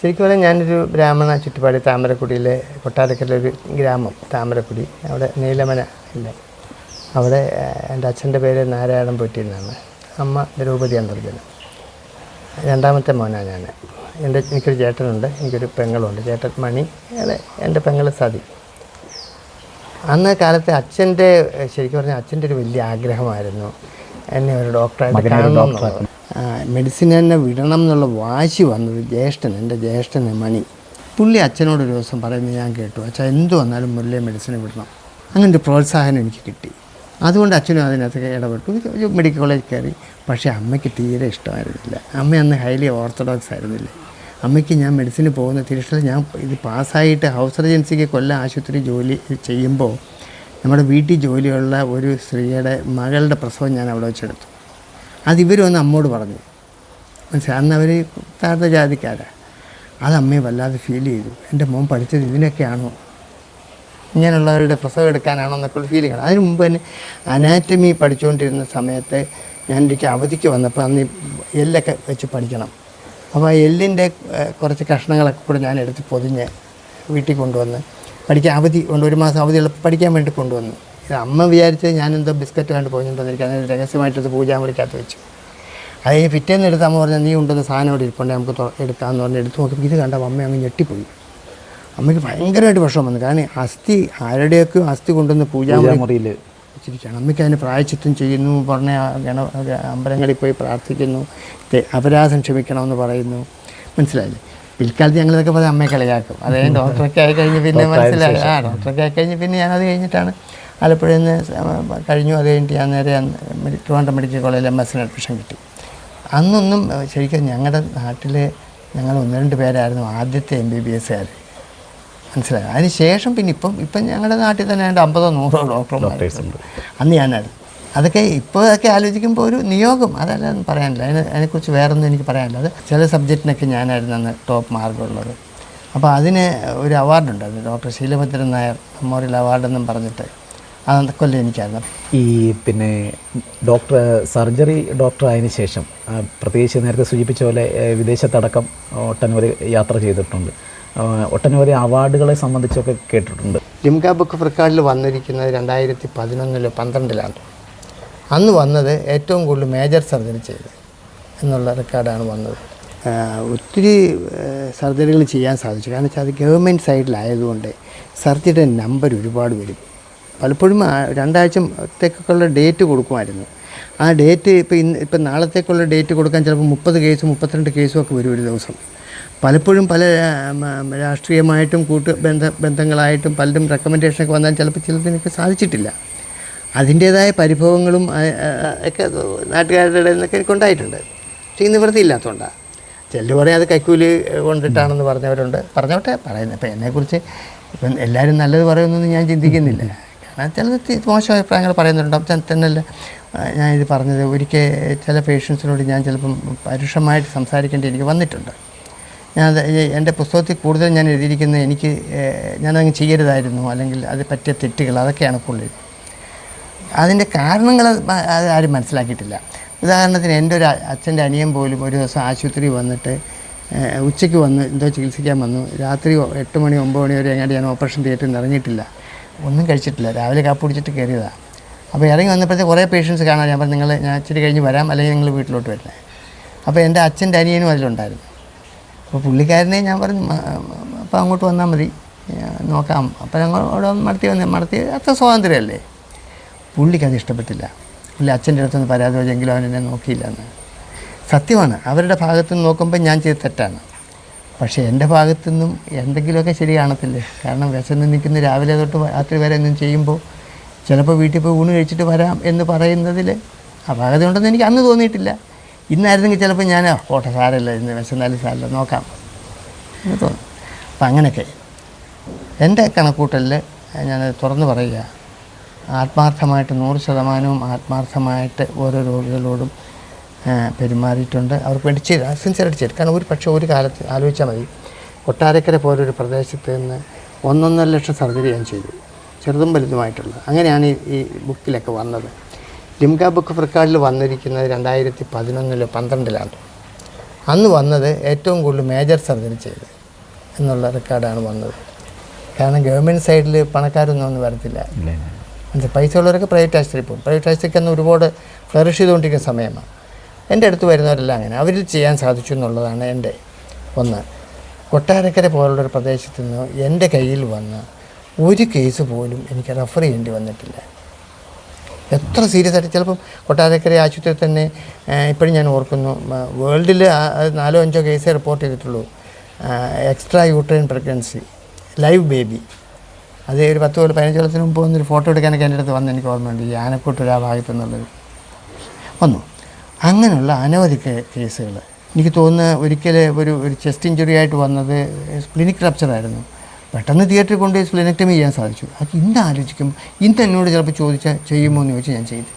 ശരിക്കും പറഞ്ഞാൽ ഞാനൊരു ബ്രാഹ്മണ ചുറ്റുപാട് താമരക്കുടിയിലെ കൊട്ടാരക്കരയിലെ ഒരു ഗ്രാമം താമരക്കുടി. അവിടെ നീലമന ഇല്ല? അവിടെ എന്റെ അച്ഛന്റെ പേര് നാരായണൻ പൊറ്റിയെന്നാണ് അമ്മ ദ്രൗപതി അന്തർജനം രണ്ടാമത്തെ മോനാണ് ഞാൻ. എന്റെ എനിക്കൊരു ചേട്ടനുണ്ട് എനിക്കൊരു പെങ്ങളുണ്ട്. ചേട്ടൻ മണി അതെ എന്റെ പെങ്ങൾ സതി. അന്ന് കാലത്ത് അച്ഛന്റെ ശരിക്കും പറഞ്ഞാൽ അച്ഛന്റെ ഒരു വലിയ ആഗ്രഹമായിരുന്നു എന്നെ ഒരു ഡോക്ടറായിട്ട് കാണണം മെഡിസിൻ തന്നെ വിടണം എന്നുള്ള വാശി വന്നത് ജ്യേഷ്ഠൻ എന്റെ ജ്യേഷ്ഠന് മണി. പുള്ളി അച്ഛനോട് ഒരു ദിവസം പറയുന്നത് ഞാൻ കേട്ടു അച്ഛാ എന്തു വന്നാലും മുരളിയെ മെഡിസിന് വിടണം. അങ്ങനെ ഒരു പ്രോത്സാഹനം എനിക്ക് കിട്ടി. അതുകൊണ്ട് അച്ഛനും അതിനകത്ത് ഇടപെട്ടു. മെഡിക്കൽ കോളേജ് കയറി. പക്ഷേ അമ്മയ്ക്ക് തീരെ ഇഷ്ടമായിരുന്നില്ല. അമ്മ അന്ന് ഹൈലി ഓർത്തഡോക്സ് ആയിരുന്നില്ല? അമ്മയ്ക്ക് ഞാൻ മെഡിസിന് പോകുന്ന തിരിച്ചിൽ ഞാൻ ഇത് പാസ്സായിട്ട് ഹൗസ് സർജൻസിക്ക് കൊല്ലം ആശുപത്രി ജോലി ചെയ്യുമ്പോൾ നമ്മുടെ വീട്ടിൽ ജോലിയുള്ള ഒരു സ്ത്രീയുടെ മകളുടെ പ്രസവം ഞാൻ അവിടെ വെച്ചെടുത്തു. അത് ഇവർ വന്ന് അമ്മോട് പറഞ്ഞു. മനസ്സിലായി? അന്ന് അവർ താഴ്ന്ന ജാതിക്കാരാണ് അത് അമ്മയെ വല്ലാതെ ഫീൽ ചെയ്തു. എന്റെ മോൻ പഠിച്ചത് ഇതിനൊക്കെയാണോ? ഇങ്ങനെയുള്ളവരുടെ പ്രസവം എടുക്കാനാണോ എന്നൊക്കെ ഒരു ഫീലിംഗ് അതിന് മുമ്പ് തന്നെ അനാറ്റമി പഠിച്ചുകൊണ്ടിരുന്ന സമയത്ത് ഞാൻ എനിക്ക് അവധിക്ക് വന്നപ്പോൾ അന്ന് എല്ലൊക്കെ വെച്ച് പഠിക്കണം. അപ്പോൾ ആ എല്ലിന്റെ കുറച്ച് കഷ്ണങ്ങളൊക്കെ കൂടെ ഞാൻ എടുത്ത് പൊതിഞ്ഞ് വീട്ടിൽ കൊണ്ടുവന്ന് പഠിക്കാൻ അവധി കൊണ്ട് ഒരു മാസം അവധി എളുപ്പം പഠിക്കാൻ വേണ്ടി കൊണ്ടുവന്നു. ഇത് അമ്മ വിചാരിച്ച് ഞാനെന്തോ ബിസ്ക്കറ്റ് കണ്ട് പോയിട്ടുണ്ടെന്നിരിക്കും അതിന് രഹസ്യമായിട്ടത് വിളിക്കാത്ത വെച്ചു. അത് കഴിഞ്ഞ് പിറ്റേന്ന് എടുത്ത് അമ്മ പറഞ്ഞാൽ നീ ഉണ്ടെന്ന് സാധനം ഇവിടെ ഇരിപ്പുണ്ട് നമുക്ക് എടുക്കാമെന്ന് പറഞ്ഞ് എടുത്ത് നോക്കിയപ്പോൾ ഇത് കണ്ട അമ്മ അങ്ങ് ഞെട്ടിപ്പോയി. അമ്മയ്ക്ക് ഭയങ്കരമായിട്ട് വിഷമം വന്നു. കാരണം അസ്ഥി ആരുടെയൊക്കെ അസ്ഥി കൊണ്ടുവന്ന് പൂജാമുറി പൂജാമുറിയിൽ. വെച്ചിരിക്കുകയാണ്. അമ്മയ്ക്ക് അതിന് പ്രായച്ചിത്തം ചെയ്യുന്നു പറഞ്ഞ ഗണ അമ്പലങ്ങളിൽ പോയി പ്രാർത്ഥിക്കുന്നു അപരാധം ക്ഷമിക്കണമെന്ന് പറയുന്നു. മനസ്സിലായില്ലേ? പിൽക്കാലത്ത് ഞങ്ങളിതൊക്കെ പറഞ്ഞ അമ്മയെ കളിയാക്കും. അതേ ഡോക്ടറൊക്കെ ആയി കഴിഞ്ഞ് പിന്നെ മനസ്സിലായി. ആ ഡോക്ടറൊക്കെ ആയി കഴിഞ്ഞ് പിന്നെ ഞാനത് കഴിഞ്ഞിട്ടാണ് ആലപ്പുഴയിൽ നിന്ന് കഴിഞ്ഞു. അത് കഴിഞ്ഞിട്ട് ഞാൻ നേരെ ട്രിവാൻഡ്രം മെഡിക്കൽ കോളേജിൽ എം എസിന് അഡ്മിഷൻ കിട്ടി. അന്നൊന്നും ശരിക്കും ഞങ്ങളുടെ നാട്ടിൽ ഞങ്ങൾ ഒന്ന് രണ്ട് പേരായിരുന്നു ആദ്യത്തെ എം ബി ബി എസ്സുകാർ മനസ്സിലായി? അതിന് ശേഷം പിന്നെ ഇപ്പം ഇപ്പം ഞങ്ങളുടെ നാട്ടിൽ തന്നെ ഉണ്ട് അമ്പതോ നൂറോ ഡോക്ടർമാർ ഉണ്ട്. അന്ന് ഞാനായിരുന്നു അതൊക്കെ ഇപ്പോൾ അതൊക്കെ ആലോചിക്കുമ്പോൾ ഒരു നിയോഗം. അതല്ല എന്ന് പറയാനില്ല. അതിന് അതിനെക്കുറിച്ച് വേറൊന്നും എനിക്ക് പറയാനില്ല. അത് ചില സബ്ജക്റ്റിനൊക്കെ ഞാനായിരുന്നു അന്ന് ടോപ്പ് മാർക്കുള്ളത്. അപ്പോൾ അതിന് ഒരു അവാർഡുണ്ട്. അത് ഡോക്ടർ ശീലഭദ്രൻ നായർ മെമ്മോറിയൽ അവാർഡെന്നും പറഞ്ഞിട്ട് കൊല്ലം എനിക്കായിരുന്നു. ഈ പിന്നെ ഡോക്ടർ സർജറി ഡോക്ടർ ആയതിനു ശേഷം പ്രത്യേകിച്ച് നേരത്തെ സൂചിപ്പിച്ച പോലെ വിദേശത്തടക്കം ഒട്ടനവധി യാത്ര ചെയ്തിട്ടുണ്ട്. ഒട്ടനവധി അവാർഡുകളെ സംബന്ധിച്ചൊക്കെ കേട്ടിട്ടുണ്ട്. ലിംഗ ബുക്ക് ഓഫ് റെക്കോർഡിൽ വന്നിരിക്കുന്നത് രണ്ടായിരത്തി പതിനൊന്നിലോ പന്ത്രണ്ടിലാണ്. അന്ന് വന്നത് ഏറ്റവും കൂടുതൽ മേജർ സർജറി ചെയ്ത് എന്നുള്ള റെക്കോർഡാണ് വന്നത്. ഒത്തിരി സർജറികൾ ചെയ്യാൻ സാധിച്ചു. കാരണം വെച്ചാൽ അത് ഗവൺമെന്റ് സൈഡിലായതുകൊണ്ട് സർജറിയുടെ നമ്പർ ഒരുപാട് വരും. പലപ്പോഴും രണ്ടാഴ്ചത്തേക്കുള്ള ഡേറ്റ് കൊടുക്കുമായിരുന്നു. ആ ഡേറ്റ് ഇപ്പോൾ ഇന്ന് ഇപ്പം നാളത്തേക്കുള്ള ഡേറ്റ് കൊടുക്കാൻ ചിലപ്പോൾ മുപ്പത് കേസും മുപ്പത്തിരണ്ട് കേസും ഒക്കെ വരും ഒരു ദിവസം. പലപ്പോഴും പല രാഷ്ട്രീയമായിട്ടും കൂട്ട് ബന്ധ ബന്ധങ്ങളായിട്ടും പലരും റെക്കമെൻഡേഷനൊക്കെ വന്നാൽ ചിലപ്പോൾ ചിലതിനൊക്കെ സാധിച്ചിട്ടില്ല. അതിന്റേതായ പരിഭവങ്ങളും ഒക്കെ നാട്ടുകാരുടെ ഇടയിൽ നിന്നൊക്കെ എനിക്ക് ഉണ്ടായിട്ടുണ്ട്. പക്ഷേ ഈ നിവൃത്തിയില്ലാത്തതുകൊണ്ടാണ് ചിലർ പറയും അത് കൈക്കൂലി കൊണ്ടിട്ടാണെന്ന് പറഞ്ഞവരുണ്ട്. പറഞ്ഞോട്ടെ പറയുന്നത് ഇപ്പം എന്നെക്കുറിച്ച് ഇപ്പം എല്ലാവരും നല്ലത് പറയുമെന്നൊന്നും ഞാൻ ചിന്തിക്കുന്നില്ല. കാരണം ചില മോശം അഭിപ്രായങ്ങൾ പറയുന്നുണ്ടാവും തന്നെയല്ല ഞാനിത് പറഞ്ഞത്. ഒരിക്കൽ ചില പേഷ്യൻസിനോട് ഞാൻ ചിലപ്പം പരുഷമായിട്ട് സംസാരിക്കേണ്ടി എനിക്ക് വന്നിട്ടുണ്ട്. ഞാൻ എന്റെ പുസ്തകത്തിൽ കൂടുതൽ ഞാൻ എഴുതിയിരിക്കുന്നത് എനിക്ക് ഞാനങ്ങ് ചെയ്യരുതായിരുന്നു. അല്ലെങ്കിൽ അത് പറ്റിയ തെറ്റുകൾ അതൊക്കെയാണ് പുള്ളി അതിന്റെ കാരണങ്ങൾ അത് ആരും മനസ്സിലാക്കിയിട്ടില്ല. ഉദാഹരണത്തിന് എന്റെ ഒരു അച്ഛന്റെ അനിയൻ പോലും ഒരു ദിവസം ആശുപത്രി വന്നിട്ട് ഉച്ചയ്ക്ക് വന്ന് എന്തോ ചികിത്സിക്കാൻ വന്നു. രാത്രി എട്ട് മണി ഒമ്പത് മണി വരെ എങ്ങാണ്ട് ഞാൻ ഓപ്പറേഷൻ തിയേറ്ററിൽ ഇറങ്ങിയിട്ടില്ല. ഒന്നും കഴിച്ചിട്ടില്ല. രാവിലെ കാപ്പ് കുടിച്ചിട്ട് കയറിയതാണ് അപ്പോൾ ഇറങ്ങി വന്നപ്പോഴത്തേക്ക് കുറേ പേഷ്യൻസ് കാണാൻ ഞാൻ പറഞ്ഞു നിങ്ങൾ ഞാൻ ഇച്ചിരി കഴിഞ്ഞ് വരാം. അല്ലെങ്കിൽ നിങ്ങൾ വീട്ടിലോട്ട് വരണേ അപ്പോൾ എന്റെ അച്ഛന്റെ അനിയനും അതിലുണ്ടായിരുന്നു. അപ്പോൾ പുള്ളിക്കാരനെ ഞാൻ പറഞ്ഞു അപ്പോൾ അങ്ങോട്ട് വന്നാൽ മതി. നോക്കാം. അപ്പോൾ ഞങ്ങൾ അവിടെ മടത്തി വന്ന് മടത്തി അത്ര സ്വാതന്ത്ര്യമല്ലേ? പുള്ളിക്ക് അത് ഇഷ്ടപ്പെട്ടില്ല. പുള്ളി അച്ഛന്റെ അടുത്തൊന്ന് പരാതി വെച്ചെങ്കിലും അവൻ എന്നെ നോക്കിയില്ല എന്ന് സത്യമാണ് അവരുടെ ഭാഗത്തു നിന്ന് നോക്കുമ്പോൾ ഞാൻ ചെയ്ത് തെറ്റാണ്. പക്ഷേ എന്റെ ഭാഗത്തു നിന്നും എന്തെങ്കിലുമൊക്കെ ശരി കാണത്തില്ലേ? കാരണം വിശന്ന് നിൽക്കുന്ന രാവിലെ തൊട്ട് രാത്രി വരെ ഒന്നും ചെയ്യുമ്പോൾ ചിലപ്പോൾ വീട്ടിൽ പോയി ഊണ് കഴിച്ചിട്ട് വരാം എന്ന് പറയുന്നതിൽ അപാകത ഉണ്ടെന്ന് എനിക്ക് അന്ന് തോന്നിയിട്ടില്ല. ഇന്നായിരുന്നെങ്കിൽ ചിലപ്പോൾ ഞാൻ "ആ, പോട്ടെ സാരമില്ല ഇന്ന് വിശന്നാലും സാരമില്ല നോക്കാം. എന്ന് തോന്നും. അപ്പം അങ്ങനെയൊക്കെ. എന്റെ കണക്കൂട്ടലിൽ ഞാൻ തുറന്നു പറയുക ആത്മാർത്ഥമായിട്ട് നൂറ് ശതമാനവും ആത്മാർത്ഥമായിട്ട് ഓരോ രോഗികളോടും പെരുമാറിയിട്ടുണ്ട്. അവർക്ക് വേണ്ടി ചെയ്ത് സിൻസിയറായിട്ട് ചെയ്തു. കാരണം ഒരു പക്ഷേ ഒരു കാലത്ത് ആലോചിച്ചാൽ മതി. കൊട്ടാരക്കര പോലൊരു പ്രദേശത്ത് നിന്ന് ഒന്നൊന്നര ലക്ഷം സർജറി ഞാൻ ചെയ്തു. ചെറുതും വലുതുമായിട്ടുള്ള. അങ്ങനെയാണ് ഈ ബുക്കിലൊക്കെ വന്നത്. ലിംക ബുക്ക് ഓഫ് റെക്കോർഡിൽ വന്നിരിക്കുന്നത് രണ്ടായിരത്തി പതിനൊന്നിൽ പന്ത്രണ്ടിലാണ്. അന്ന് വന്നത് ഏറ്റവും കൂടുതൽ മേജർ സർജറി ചെയ്ത് എന്നുള്ള റെക്കോർഡാണ് വന്നത്. കാരണം ഗവൺമെന്റ് സൈഡിൽ പണക്കാരൊന്നും ഒന്നും വരത്തില്ല. പൈസ ഉള്ളവരൊക്കെ പ്രൈവറ്റ് ആശുപത്രി പോകും. പ്രൈവറ്റ് ആശുപത്രിക്ക് അന്ന് ഒരുപാട് ഫ്ലറിഷ് ചെയ്തുകൊണ്ടിരിക്കുന്ന സമയമാണ്. എന്റെ അടുത്ത് വരുന്നവരെല്ലാം അങ്ങനെ. അവരിൽ ചെയ്യാൻ സാധിച്ചു എന്നുള്ളതാണ് എന്റെ ഒന്ന്. കൊട്ടാരക്കര പോലുള്ളൊരു പ്രദേശത്ത് നിന്ന് എന്റെ കയ്യിൽ വന്ന് ഒരു കേസ് പോലും എനിക്ക് റെഫർ ചെയ്യേണ്ടി വന്നിട്ടില്ല. എത്ര സീരിയസ് ആയിട്ട് ചിലപ്പം കൊട്ടാരക്കര ആശുപത്രിയിൽ തന്നെ ഇപ്പോഴും ഞാൻ ഓർക്കുന്നു. വേൾഡിൽ നാലോ അഞ്ചോ കേസേ റിപ്പോർട്ട് ചെയ്തിട്ടുള്ളൂ. Extra uterine pregnancy live baby. അത് ഒരു പത്ത് കൊല്ലം പതിനഞ്ച് കൊല്ലത്തിന് മുമ്പ് വന്നൊരു ഫോട്ടോ എടുക്കാനൊക്കെ എന്റെ അടുത്ത് വന്ന് എനിക്ക് ഓർമ്മയുണ്ട്. ഈ ആനക്കൂട്ടൊരു ആ ഭാഗത്തു നിന്നുള്ളത് വന്നു. അങ്ങനെയുള്ള അനവധി കേസുകൾ എനിക്ക് തോന്നുന്ന ഒരിക്കൽ ഒരു ഒരു ചെസ്റ്റ് ഇഞ്ചുറി ആയിട്ട് വന്നത് ക്ലിനിക് റപ്ചർ ആയിരുന്നു പെട്ടെന്ന് തിയേറ്ററിൽ കൊണ്ടുപോയി സ്പ്ലിനക്ടമി ചെയ്യാൻ സാധിച്ചു. അത് ഇന്ന് ആലോചിക്കുമ്പോൾ ഇന്ന് എന്നോട് ചിലപ്പോൾ ചോദിച്ചാൽ ചെയ്യുമോ എന്ന് ചോദിച്ചാൽ ഞാൻ ചെയ്തു.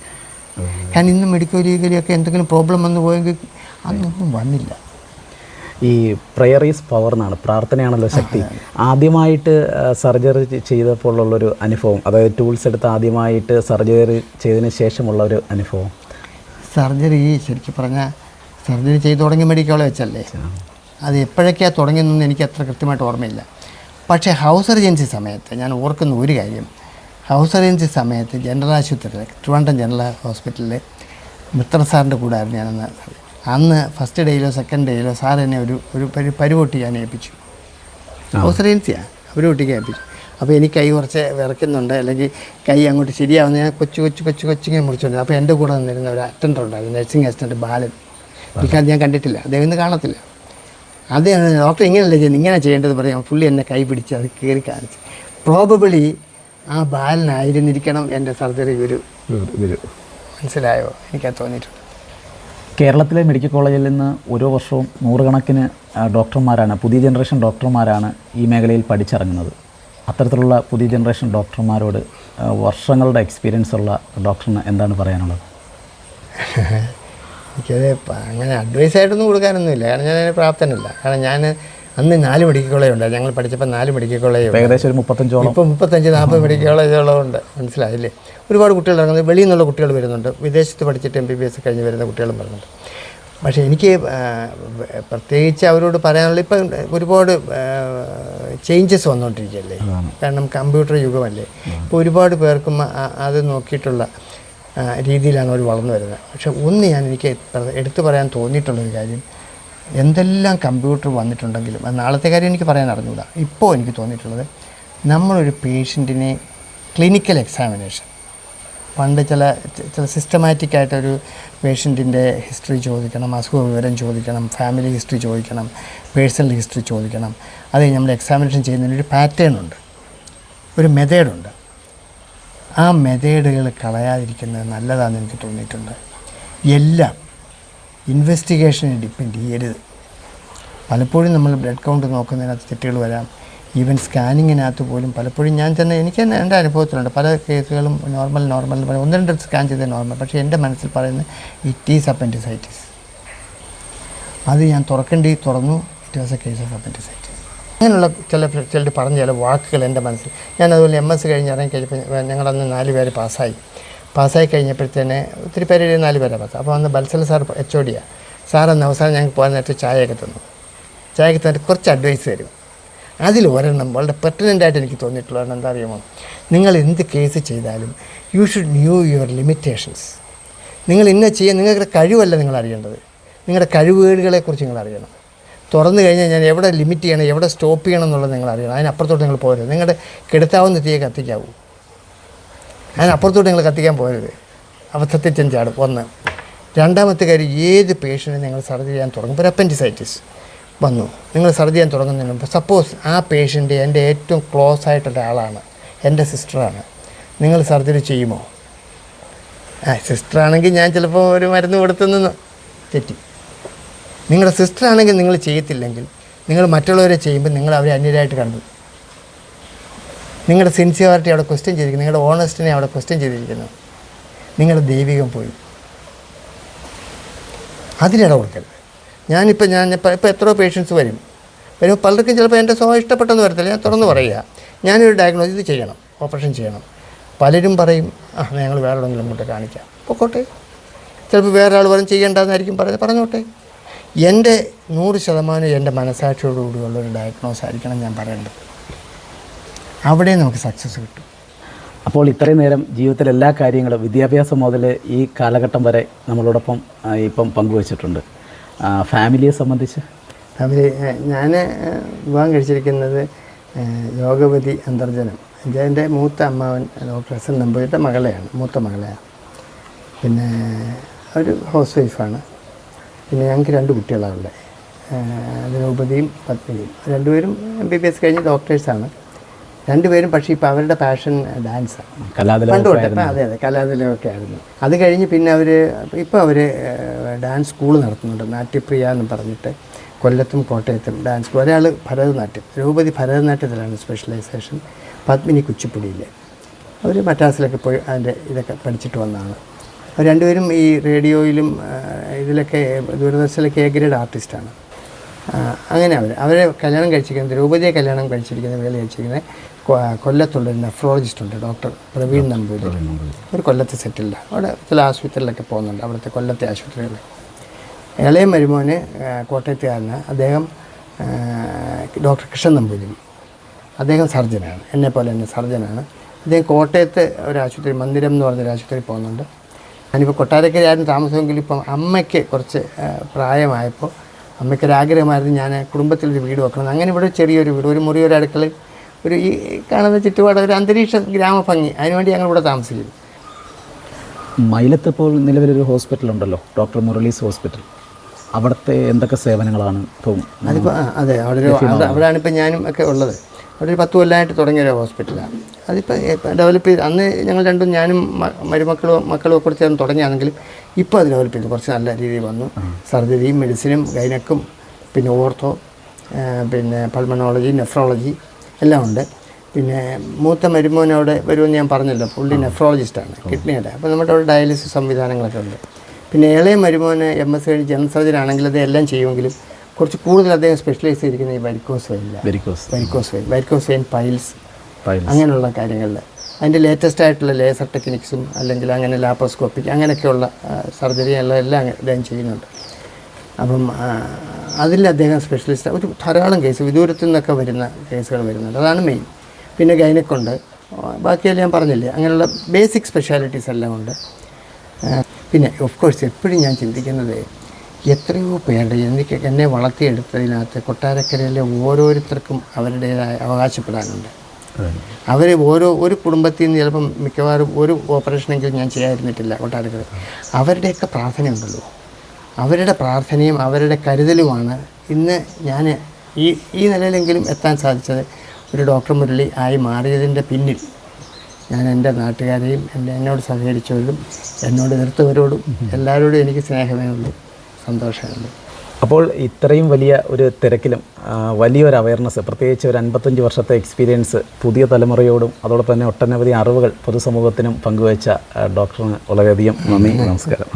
ഞാൻ ഇന്ന് മെഡിക്കൽ ലീഗലിയൊക്കെ എന്തെങ്കിലും പ്രോബ്ലം വന്നു പോയെങ്കിൽ അന്നൊന്നും വന്നില്ല. ഈ പ്രയർ ഈസ് പവർ എന്നാണ് പ്രാർത്ഥനയാണല്ലോ ശക്തി. ആദ്യമായിട്ട് സർജറി ചെയ്തപ്പോൾ ഉള്ളൊരു അനുഭവം അതായത് ടൂൾസ് എടുത്ത് ആദ്യമായിട്ട് സർജറി ചെയ്തതിന് ശേഷമുള്ള ഒരു അനുഭവം? സർജറി ശരിക്കും പറഞ്ഞാൽ സർജറി ചെയ്തു തുടങ്ങിയ മെഡിക്കൽ വെച്ചല്ലേ? അത് എപ്പോഴൊക്കെയാണ് തുടങ്ങിയെന്നൊന്നും എനിക്ക് അത്ര കൃത്യമായിട്ട് ഓർമ്മയില്ല. പക്ഷേ ഹൗസ് സർജൻസി സമയത്ത് ഞാൻ ഓർക്കുന്ന ഒരു കാര്യം. ഹൗസ് സർജൻസി സമയത്ത് ജനറൽ ആശുപത്രിയിൽ ട്രിവാൻഡ്രം ജനറൽ ഹോസ്പിറ്റലിൽ മിത്ര സാറിന്റെ കൂടെ ആയിരുന്നു ഞാനന്ന്. അന്ന് ഫസ്റ്റ് ഡേയിലോ സെക്കൻഡ് ഡേയിലോ സാർ എന്നെ ഒരു ഒരു പരി പരിവൊട്ടി ഞാൻ ഏൽപ്പിച്ചു ഹൗസ് റെയിൻസിയാണ് അവർ കുട്ടിക്ക് ഏൽപ്പിച്ചു. അപ്പോൾ എനിക്ക് കൈ കുറച്ച് വിറയ്ക്കുന്നുണ്ട് അല്ലെങ്കിൽ കൈ അങ്ങോട്ട് ശരിയാവുന്ന ഞാൻ കൊച്ചു കൊച്ചു കൊച്ചു കൊച്ചിങ്ങനെ മുറിച്ചുകൊണ്ടിരുന്നു അപ്പോൾ എന്റെ കൂടെ നിന്നിരുന്ന ഒരു അറ്റൻഡർ ഉണ്ടായിരുന്നു നഴ്സിംഗ് അസിസ്റ്റന്റ് ബാലൻ. എനിക്കത് ഞാൻ കണ്ടിട്ടില്ല അദ്ദേഹം ഇന്ന് കാണത്തില്ല. അദ്ദേഹം ഡോക്ടർ ഇങ്ങനെയല്ലേ ചെയ്യുന്നത്? ഇങ്ങനെ ചെയ്യേണ്ടത് പറയാം പുള്ളി എന്നെ കൈ പിടിച്ച് അത് കയറി കാണിച്ചു. പ്രോബബിളി ആ ബാലനായിരുന്നിരിക്കണം എന്റെ സർജറി ഒരു മനസ്സിലായോ? എനിക്കത് തോന്നിയിട്ടുണ്ട്. കേരളത്തിലെ മെഡിക്കൽ കോളേജിൽ നിന്ന് ഓരോ വർഷവും നൂറുകണക്കിന് ഡോക്ടർമാരാണ് പുതിയ ജനറേഷൻ ഡോക്ടർമാരാണ് ഈ മേഖലയിൽ പഠിച്ചിറങ്ങുന്നത്. അത്തരത്തിലുള്ള പുതിയ ജനറേഷൻ ഡോക്ടർമാരോട് വർഷങ്ങളുടെ എക്സ്പീരിയൻസ് ഉള്ള ഡോക്ടറിന് എന്താണ് പറയാനുള്ളത്? എനിക്കത് അങ്ങനെ അഡ്വൈസ് ആയിട്ടൊന്നും കൊടുക്കാനൊന്നുമില്ല. കാരണം ഞാൻ അതിന് പ്രാപ്തനല്ല. കാരണം ഞാൻ അന്ന് നാല് മെഡിക്കൽ കോളേജ് ഉണ്ട് ഞങ്ങൾ പഠിച്ചപ്പോൾ നാല് മെഡിക്കൽ കോളേജ്. ഏകദേശം ഒരു മുപ്പത്തഞ്ചോളം. ഇപ്പം മുപ്പത്തഞ്ച് നാൽപ്പത് മെഡിക്കൽ കോളേജുകളും ഉണ്ട് മനസ്സിലായില്ലേ? ഒരുപാട് കുട്ടികൾ ഇറങ്ങുന്നത് വെളിയിൽ നിന്നുള്ള കുട്ടികൾ വരുന്നുണ്ട്. വിദേശത്ത് പഠിച്ചിട്ട് എം ബി ബി എസ് കഴിഞ്ഞ് വരുന്ന കുട്ടികളും വരുന്നുണ്ട്. പക്ഷേ എനിക്ക് പ്രത്യേകിച്ച് അവരോട് പറയാനുള്ള ഇപ്പം ഒരുപാട് ചേഞ്ചസ് വന്നുകൊണ്ടിരിക്കുകയല്ലേ കാരണം കമ്പ്യൂട്ടർ യുഗമല്ലേ? ഇപ്പോൾ ഒരുപാട് പേർക്കും അത് നോക്കിയിട്ടുള്ള രീതിയിലാണ് അവർ വളർന്നു വരുന്നത്. പക്ഷേ ഒന്ന് ഞാൻ എനിക്ക് എടുത്തു പറയാൻ തോന്നിയിട്ടുള്ളൊരു കാര്യം എന്തെല്ലാം കമ്പ്യൂട്ടർ വന്നിട്ടുണ്ടെങ്കിലും നാളത്തെ കാര്യം എനിക്ക് പറയാൻ അറിഞ്ഞൂടാ ഇപ്പോൾ എനിക്ക് തോന്നിയിട്ടുള്ളത് നമ്മളൊരു പേഷ്യന്റിനെ ക്ലിനിക്കൽ എക്സാമിനേഷൻ പണ്ട് ചില ചില സിസ്റ്റമാറ്റിക് ആയിട്ടൊരു പേഷ്യന്റിന്റെ ഹിസ്റ്ററി ചോദിക്കണം അസുഖ വിവരം ചോദിക്കണം ഫാമിലി ഹിസ്റ്ററി ചോദിക്കണം പേഴ്സണൽ ഹിസ്റ്ററി ചോദിക്കണം. അത് നമ്മൾ എക്സാമിനേഷൻ ചെയ്യുന്നതിനൊരു പാറ്റേൺ ഉണ്ട്. ഒരു മെത്തേഡുണ്ട് ആ മെത്തേഡുകൾ കളയാതിരിക്കുന്നത് നല്ലതാണെന്ന് എനിക്ക് തോന്നിയിട്ടുണ്ട്. എല്ലാം ഇൻവെസ്റ്റിഗേഷനെ ഡിപ്പെൻഡ് ചെയ്യരുത്. പലപ്പോഴും നമ്മൾ ബ്ലഡ് കൗണ്ട് നോക്കുന്നതിനകത്ത് തെറ്റുകൾ വരാം. ഈവൻ സ്കാനിങ്ങിനകത്ത് പോലും പലപ്പോഴും ഞാൻ തന്നെ എനിക്ക് തന്നെ എന്റെ അനുഭവത്തിലുണ്ട്. പല കേസുകളും നോർമൽ നോർമൽ ഒന്ന് രണ്ട് സ്കാൻ ചെയ്ത് നോർമൽ പക്ഷേ എന്റെ മനസ്സിൽ പറയുന്നത് ഇറ്റ് ഈസ് അപ്പന്റിസൈറ്റിസ് അത് ഞാൻ തുറക്കേണ്ടി തുറന്നു. It was a case of appendicitis അങ്ങനെയുള്ള ചില ചിലർ പറഞ്ഞ ചില വാക്കുകൾ എന്റെ മനസ്സിൽ. ഞാൻ അതുപോലെ എം എസ് കഴിഞ്ഞ് ഇറങ്ങി കഴിഞ്ഞപ്പോൾ ഞങ്ങളന്ന് നാല് പേര് പാസ്സായി. പാസ്സായി കഴിഞ്ഞപ്പോഴത്തേന് ഒത്തിരി പേര് നാല് പേരാണ് പാസ് അപ്പോൾ അന്ന് ബത്സല സാർ എച്ച് ഒ ഡിയാണ് സാർ അന്ന് അവസാനം ഞങ്ങൾക്ക് പോകാൻ നേരത്തെ ചായയൊക്കെ തന്നു. ചായയൊക്കെ തന്നിട്ട് കുറച്ച് അഡ്വൈസ് തരും. അതിൽ ഒരെണ്ണം വളരെ പെർട്ടനന്റായിട്ട് എനിക്ക് തോന്നിയിട്ടുള്ളതാണ് എന്താ അറിയുമോ? നിങ്ങൾ എന്ത് കേസ് ചെയ്താലും you should know your limitations നിങ്ങൾ ഇന്ന ചെയ്യാൻ നിങ്ങളുടെ കഴിവല്ല നിങ്ങൾ അറിയേണ്ടത്. നിങ്ങളുടെ കഴിവുകളെക്കുറിച്ച് നിങ്ങൾ അറിയണം. തുറന്നു കഴിഞ്ഞാൽ ഞാൻ എവിടെ ലിമിറ്റ് ചെയ്യണം എവിടെ സ്റ്റോപ്പ് ചെയ്യണം എന്നുള്ളത് നിങ്ങൾ അറിയണം അതിനപ്പുറത്തോട്ട് നിങ്ങൾ പോകരുത്. നിങ്ങളുടെ കെടുത്താവുന്ന തീയെ കത്തിക്കാവൂ. അതിനപ്പുറത്തോട്ട് നിങ്ങൾ കത്തിക്കാൻ പോകരുത്. അബദ്ധത്തിൽ ചെഞ്ചാടും ഒന്ന്. രണ്ടാമത്തെ കാര്യം ഏത് പേഷ്യന്റിനെ നിങ്ങൾ സർജറി ചെയ്യാൻ തുടങ്ങും. ഒരു അപ്പൻഡിസൈറ്റിസ് വന്നു. നിങ്ങൾ സർജറി ചെയ്യാൻ തുടങ്ങുന്നതിന് മുമ്പ് സപ്പോസ് ആ പേഷ്യന്റ് എന്റെ ഏറ്റവും ക്ലോസ് ആയിട്ടുള്ള ആളാണ് എന്റെ സിസ്റ്ററാണ് നിങ്ങൾ സർജറി ചെയ്യുമോ? ആ സിസ്റ്ററാണെങ്കിൽ ഞാൻ ചിലപ്പോൾ ഒരു മരുന്ന് കൊടുത്തു നിന്ന് തെറ്റി. നിങ്ങളുടെ സിസ്റ്റർ ആണെങ്കിൽ നിങ്ങൾ ചെയ്യത്തില്ലെങ്കിൽ നിങ്ങൾ മറ്റുള്ളവരെ ചെയ്യുമ്പോൾ നിങ്ങൾ അവരെ അന്യരായിട്ട് കണ്ടു. നിങ്ങളുടെ സിൻസിയറിറ്റി അവിടെ ക്വസ്റ്റ്യൻ ചെയ്തിരിക്കുന്നു. നിങ്ങളുടെ ഓണസ്റ്റിനെ അവിടെ ക്വസ്റ്റ്യൻ ചെയ്തിരിക്കുന്നു. നിങ്ങളുടെ ദൈവികം പോയി. അതിനിട കൊടുക്കരുത് ഞാനിപ്പോൾ ഞാൻ ഇപ്പോൾ എത്രയോ പേഷ്യൻസ് വരും. വരുമ്പോൾ പലർക്കും ചിലപ്പോൾ എന്റെ സ്വഭാവം ഇഷ്ടപ്പെട്ടെന്ന് വരത്തില്ല. ഞാൻ തുറന്ന് പറയുക. ഞാനൊരു ഡയഗ്നോസ് ഇത് ചെയ്യണം. ഓപ്പറേഷൻ ചെയ്യണം. പലരും പറയും ആ ഞങ്ങൾ വേറെ എവിടെയെങ്കിലും ഇങ്ങോട്ട് കാണിക്കാം. പൊക്കോട്ടെ. ചിലപ്പോൾ വേറെ ആൾ പറയും ചെയ്യേണ്ടതെന്നായിരിക്കും പറയുന്നത്. പറഞ്ഞോട്ടെ. എന്റെ നൂറ് ശതമാനം എന്റെ മനസാക്ഷിയോടുകൂടിയുള്ള ഒരു ഡയഗ്നോസ് ആയിരിക്കണം ഞാൻ പറയേണ്ടത്. അവിടെ നമുക്ക് സക്സസ് കിട്ടും. അപ്പോൾ ഇത്രയും നേരം ജീവിതത്തിലെ എല്ലാ കാര്യങ്ങളും വിദ്യാഭ്യാസം മുതൽ ഈ കാലഘട്ടം വരെ നമ്മളോടൊപ്പം ഇപ്പം പങ്കുവച്ചിട്ടുണ്ട്. ഫാമിലിയെ സംബന്ധിച്ച്? ഫാമിലി ഞാൻ വിവാഹം കഴിച്ചിരിക്കുന്നത് യോഗവതി അന്തർജനം. എന്റെ മൂത്ത അമ്മാവൻ ഡോക്ടർ എസ് എൻ നമ്പൂരിയുടെ മകളെയാണ് മൂത്ത മകളെയാണ്. പിന്നെ ഒരു ഹൗസ് വൈഫാണ്. പിന്നെ ഞങ്ങൾക്ക് രണ്ട് കുട്ടികളാണ് ഉള്ളത് ദ്രൗപതിയും പത്മിനിയും രണ്ടുപേരും എം ബി ബി എസ് കഴിഞ്ഞ് ഡോക്ടേഴ്സാണ് രണ്ടുപേരും പക്ഷേ ഇപ്പോൾ അവരുടെ പാഷൻ ഡാൻസാണ് പണ്ട് കലാതിലകം തൊട്ട് ഇപ്പം അതെ അതെ കലാതിലൊക്കെ ആയിരുന്നു. അത് കഴിഞ്ഞ് പിന്നെ അവർ ഇപ്പോൾ അവർ ഡാൻസ് സ്കൂൾ നടത്തുന്നുണ്ട്. നാട്യപ്രിയ എന്ന് പറഞ്ഞിട്ട് കൊല്ലത്തും കോട്ടയത്തും ഡാൻസ് സ്കൂൾ ഒരാൾ ഭരതനാട്യം. ദ്രൗപതി ഭരതനാട്യത്തിലാണ് സ്പെഷ്യലൈസേഷൻ പത്മിനി കുച്ചിപ്പുടിയിൽ അവർ മറ്റാസിലൊക്കെ പോയി അതിന്റെ ഇതൊക്കെ പഠിച്ചിട്ട് വന്നതാണ്. രണ്ടുപേരും ഈ റേഡിയോയിലും ഇതിലൊക്കെ ദൂരദർശനിലൊക്കെ എ ഗ്രേഡ് ആർട്ടിസ്റ്റാണ് അങ്ങനെ അവർ അവരെ കല്യാണം കഴിച്ചിരിക്കുന്നത് ദ്രൗപതിയെ കല്യാണം കഴിച്ചിരിക്കുന്ന വേല കഴിച്ചിരിക്കുന്നത് കൊല്ലത്തുള്ള നെഫ്രോളജിസ്റ്റ് ഉണ്ട് ഡോക്ടർ പ്രവീൺ നമ്പൂരി ഒരു കൊല്ലത്തെ സെറ്റിൽഡ്. അവിടെ ചില ആശുപത്രിയിലൊക്കെ പോകുന്നുണ്ട് അവിടുത്തെ കൊല്ലത്തെ ആശുപത്രികളിൽ ഇളയ മരുമോന് കോട്ടയത്തുകാരന്. അദ്ദേഹം ഡോക്ടർ കൃഷ്ണൻ നമ്പൂതിരി. അദ്ദേഹം സർജനാണ് എന്നെ പോലെ തന്നെ സർജനാണ്. അദ്ദേഹം കോട്ടയത്ത് ഒരു ആശുപത്രി മന്ദിരം എന്ന് പറഞ്ഞൊരു ആശുപത്രി പോകുന്നുണ്ട്. ഞാനിപ്പോൾ കൊട്ടാരക്കരയായിരുന്നു താമസമെങ്കിൽ ഇപ്പം അമ്മയ്ക്ക് കുറച്ച് പ്രായമായപ്പോൾ അമ്മയ്ക്കൊരാഗ്രഹമായിരുന്നു ഞാൻ കുടുംബത്തിലൊരു വീട് വെക്കണം. അങ്ങനെ ഇവിടെ ചെറിയൊരു വീട് ഒരു മുറി ഒരു അടുക്കള ഒരു ഈ കാണുന്ന ചുറ്റുപാട് ഒരു അന്തരീക്ഷ ഗ്രാമഭംഗി. അതിനുവേണ്ടി ഞങ്ങൾ ഇവിടെ താമസിക്കുന്നു. മൈലത്ത് ഇപ്പോൾ നിലവിലൊരു ഹോസ്പിറ്റൽ ഉണ്ടല്ലോ ഡോക്ടർ മുരളീസ് ഹോസ്പിറ്റൽ. അവിടുത്തെ എന്തൊക്കെ സേവനങ്ങളാണ് ഇപ്പം അതിപ്പോൾ അതെ അവിടെ ഒരു അവിടെ അവിടെയാണ് ഇപ്പം ഞാനും ഒക്കെ ഉള്ളത്. ഒരു പത്ത് കൊല്ലമായിട്ട് തുടങ്ങിയ ഒരു ഹോസ്പിറ്റലാണ് അതിപ്പോൾ ഡെവലപ്പ് ചെയ്ത് അന്ന് ഞങ്ങൾ രണ്ടും ഞാനും മരുമക്കളും മക്കളും ഒക്കെ ചേർന്ന് തുടങ്ങിയാണെങ്കിലും ഇപ്പോൾ അത് ഡെവലപ്പ് ചെയ്തു. കുറച്ച് നല്ല രീതിയിൽ വന്നു. സർജറിയും മെഡിസിനും ഗൈനക്കും പിന്നെ ഓർത്തോ പിന്നെ പൾമനോളജി നെഫ്രോളജി എല്ലാം ഉണ്ട്. പിന്നെ മൂത്ത മരുമോനവിടെ വരുമെന്ന് ഞാൻ പറഞ്ഞല്ലോ. പുള്ളി നെഫ്രോളജിസ്റ്റാണ് കിഡ്നിയുടെ അപ്പോൾ നമ്മുടെ അവിടെ ഡയാലിസിസ് സംവിധാനങ്ങളൊക്കെ ഉണ്ട്. പിന്നെ ഇളയ മരുമോന് എം എസ് കഴിഞ്ഞ് ജനറൽ സർജറി ആണെങ്കിൽ അത് എല്ലാം ചെയ്യുമെങ്കിലും കുറച്ച് കൂടുതൽ അദ്ദേഹം സ്പെഷ്യലൈസ് ചെയ്തിരിക്കുന്ന ഈ വരിക്കോസ് വെയിലാണ് varicose varicose vein varicose vein piles അങ്ങനെയുള്ള കാര്യങ്ങളിൽ അതിന്റെ ലേറ്റസ്റ്റ് ആയിട്ടുള്ള ലേസർ ടെക്നിക്സും അല്ലെങ്കിൽ അങ്ങനെ ലാപ്രോസ്കോപ്പിക് അങ്ങനെയൊക്കെയുള്ള സർജറി എല്ലാം എല്ലാം അദ്ദേഹം ചെയ്യുന്നുണ്ട്. അപ്പം അതിൽ അദ്ദേഹം സ്പെഷ്യലിസ്റ്റ് ഒരു ധാരാളം കേസ് വിദൂരത്തു നിന്നൊക്കെ വരുന്ന കേസുകൾ വരുന്നുണ്ട്. അതാണ് മെയിൻ പിന്നെ ഗൈനക്കുണ്ട് ബാക്കിയെല്ലാം ഞാൻ പറഞ്ഞില്ലേ? അങ്ങനെയുള്ള ബേസിക് സ്പെഷ്യാലിറ്റീസ് എല്ലാം ഉണ്ട്. പിന്നെ ഓഫ് കോഴ്സ് എപ്പോഴും ഞാൻ ചിന്തിക്കുന്നത് എത്രയോ പേരുടെ എനിക്ക് എന്നെ വളർത്തിയെടുത്തതിനകത്ത് കൊട്ടാരക്കരയിലെ ഓരോരുത്തർക്കും അവരുടേതായ അവകാശപ്പെടാനുണ്ട്. അവർ ഓരോ ഒരു കുടുംബത്തിൽ നിന്ന് ചിലപ്പം മിക്കവാറും ഒരു ഓപ്പറേഷനെങ്കിലും ഞാൻ ചെയ്യാതിരുന്നിട്ടില്ല കൊട്ടാരക്കര. അവരുടെയൊക്കെ പ്രാർത്ഥനയുണ്ടല്ലോ. അവരുടെ പ്രാർത്ഥനയും അവരുടെ കരുതലുമാണ് ഇന്ന് ഞാൻ ഈ ഈ നിലയിലെങ്കിലും എത്താൻ സാധിച്ചത് ഒരു ഡോക്ടർ മുരളി ആയി മാറിയതിന്റെ പിന്നിൽ. ഞാൻ എന്റെ നാട്ടുകാരെയും എന്റെ എന്നോട് സഹകരിച്ചവരും എന്നോട് എതിർത്തവരോടും എല്ലാവരോടും എനിക്ക് സ്നേഹമേ ഉള്ളൂ. സന്തോഷമേ ഉള്ളൂ അപ്പോൾ ഇത്രയും വലിയ ഒരു തിരക്കിലും വലിയൊരു അവയർനെസ് പ്രത്യേകിച്ച് ഒരു അൻപത്തഞ്ച് വർഷത്തെ എക്സ്പീരിയൻസ് പുതിയ തലമുറയോടും അതോടൊപ്പം തന്നെ ഒട്ടനവധി അറിവുകൾ പൊതുസമൂഹത്തിനും പങ്കുവച്ച ഡോക്ടറിന് വളരെയധികം നന്ദി നമസ്കാരം.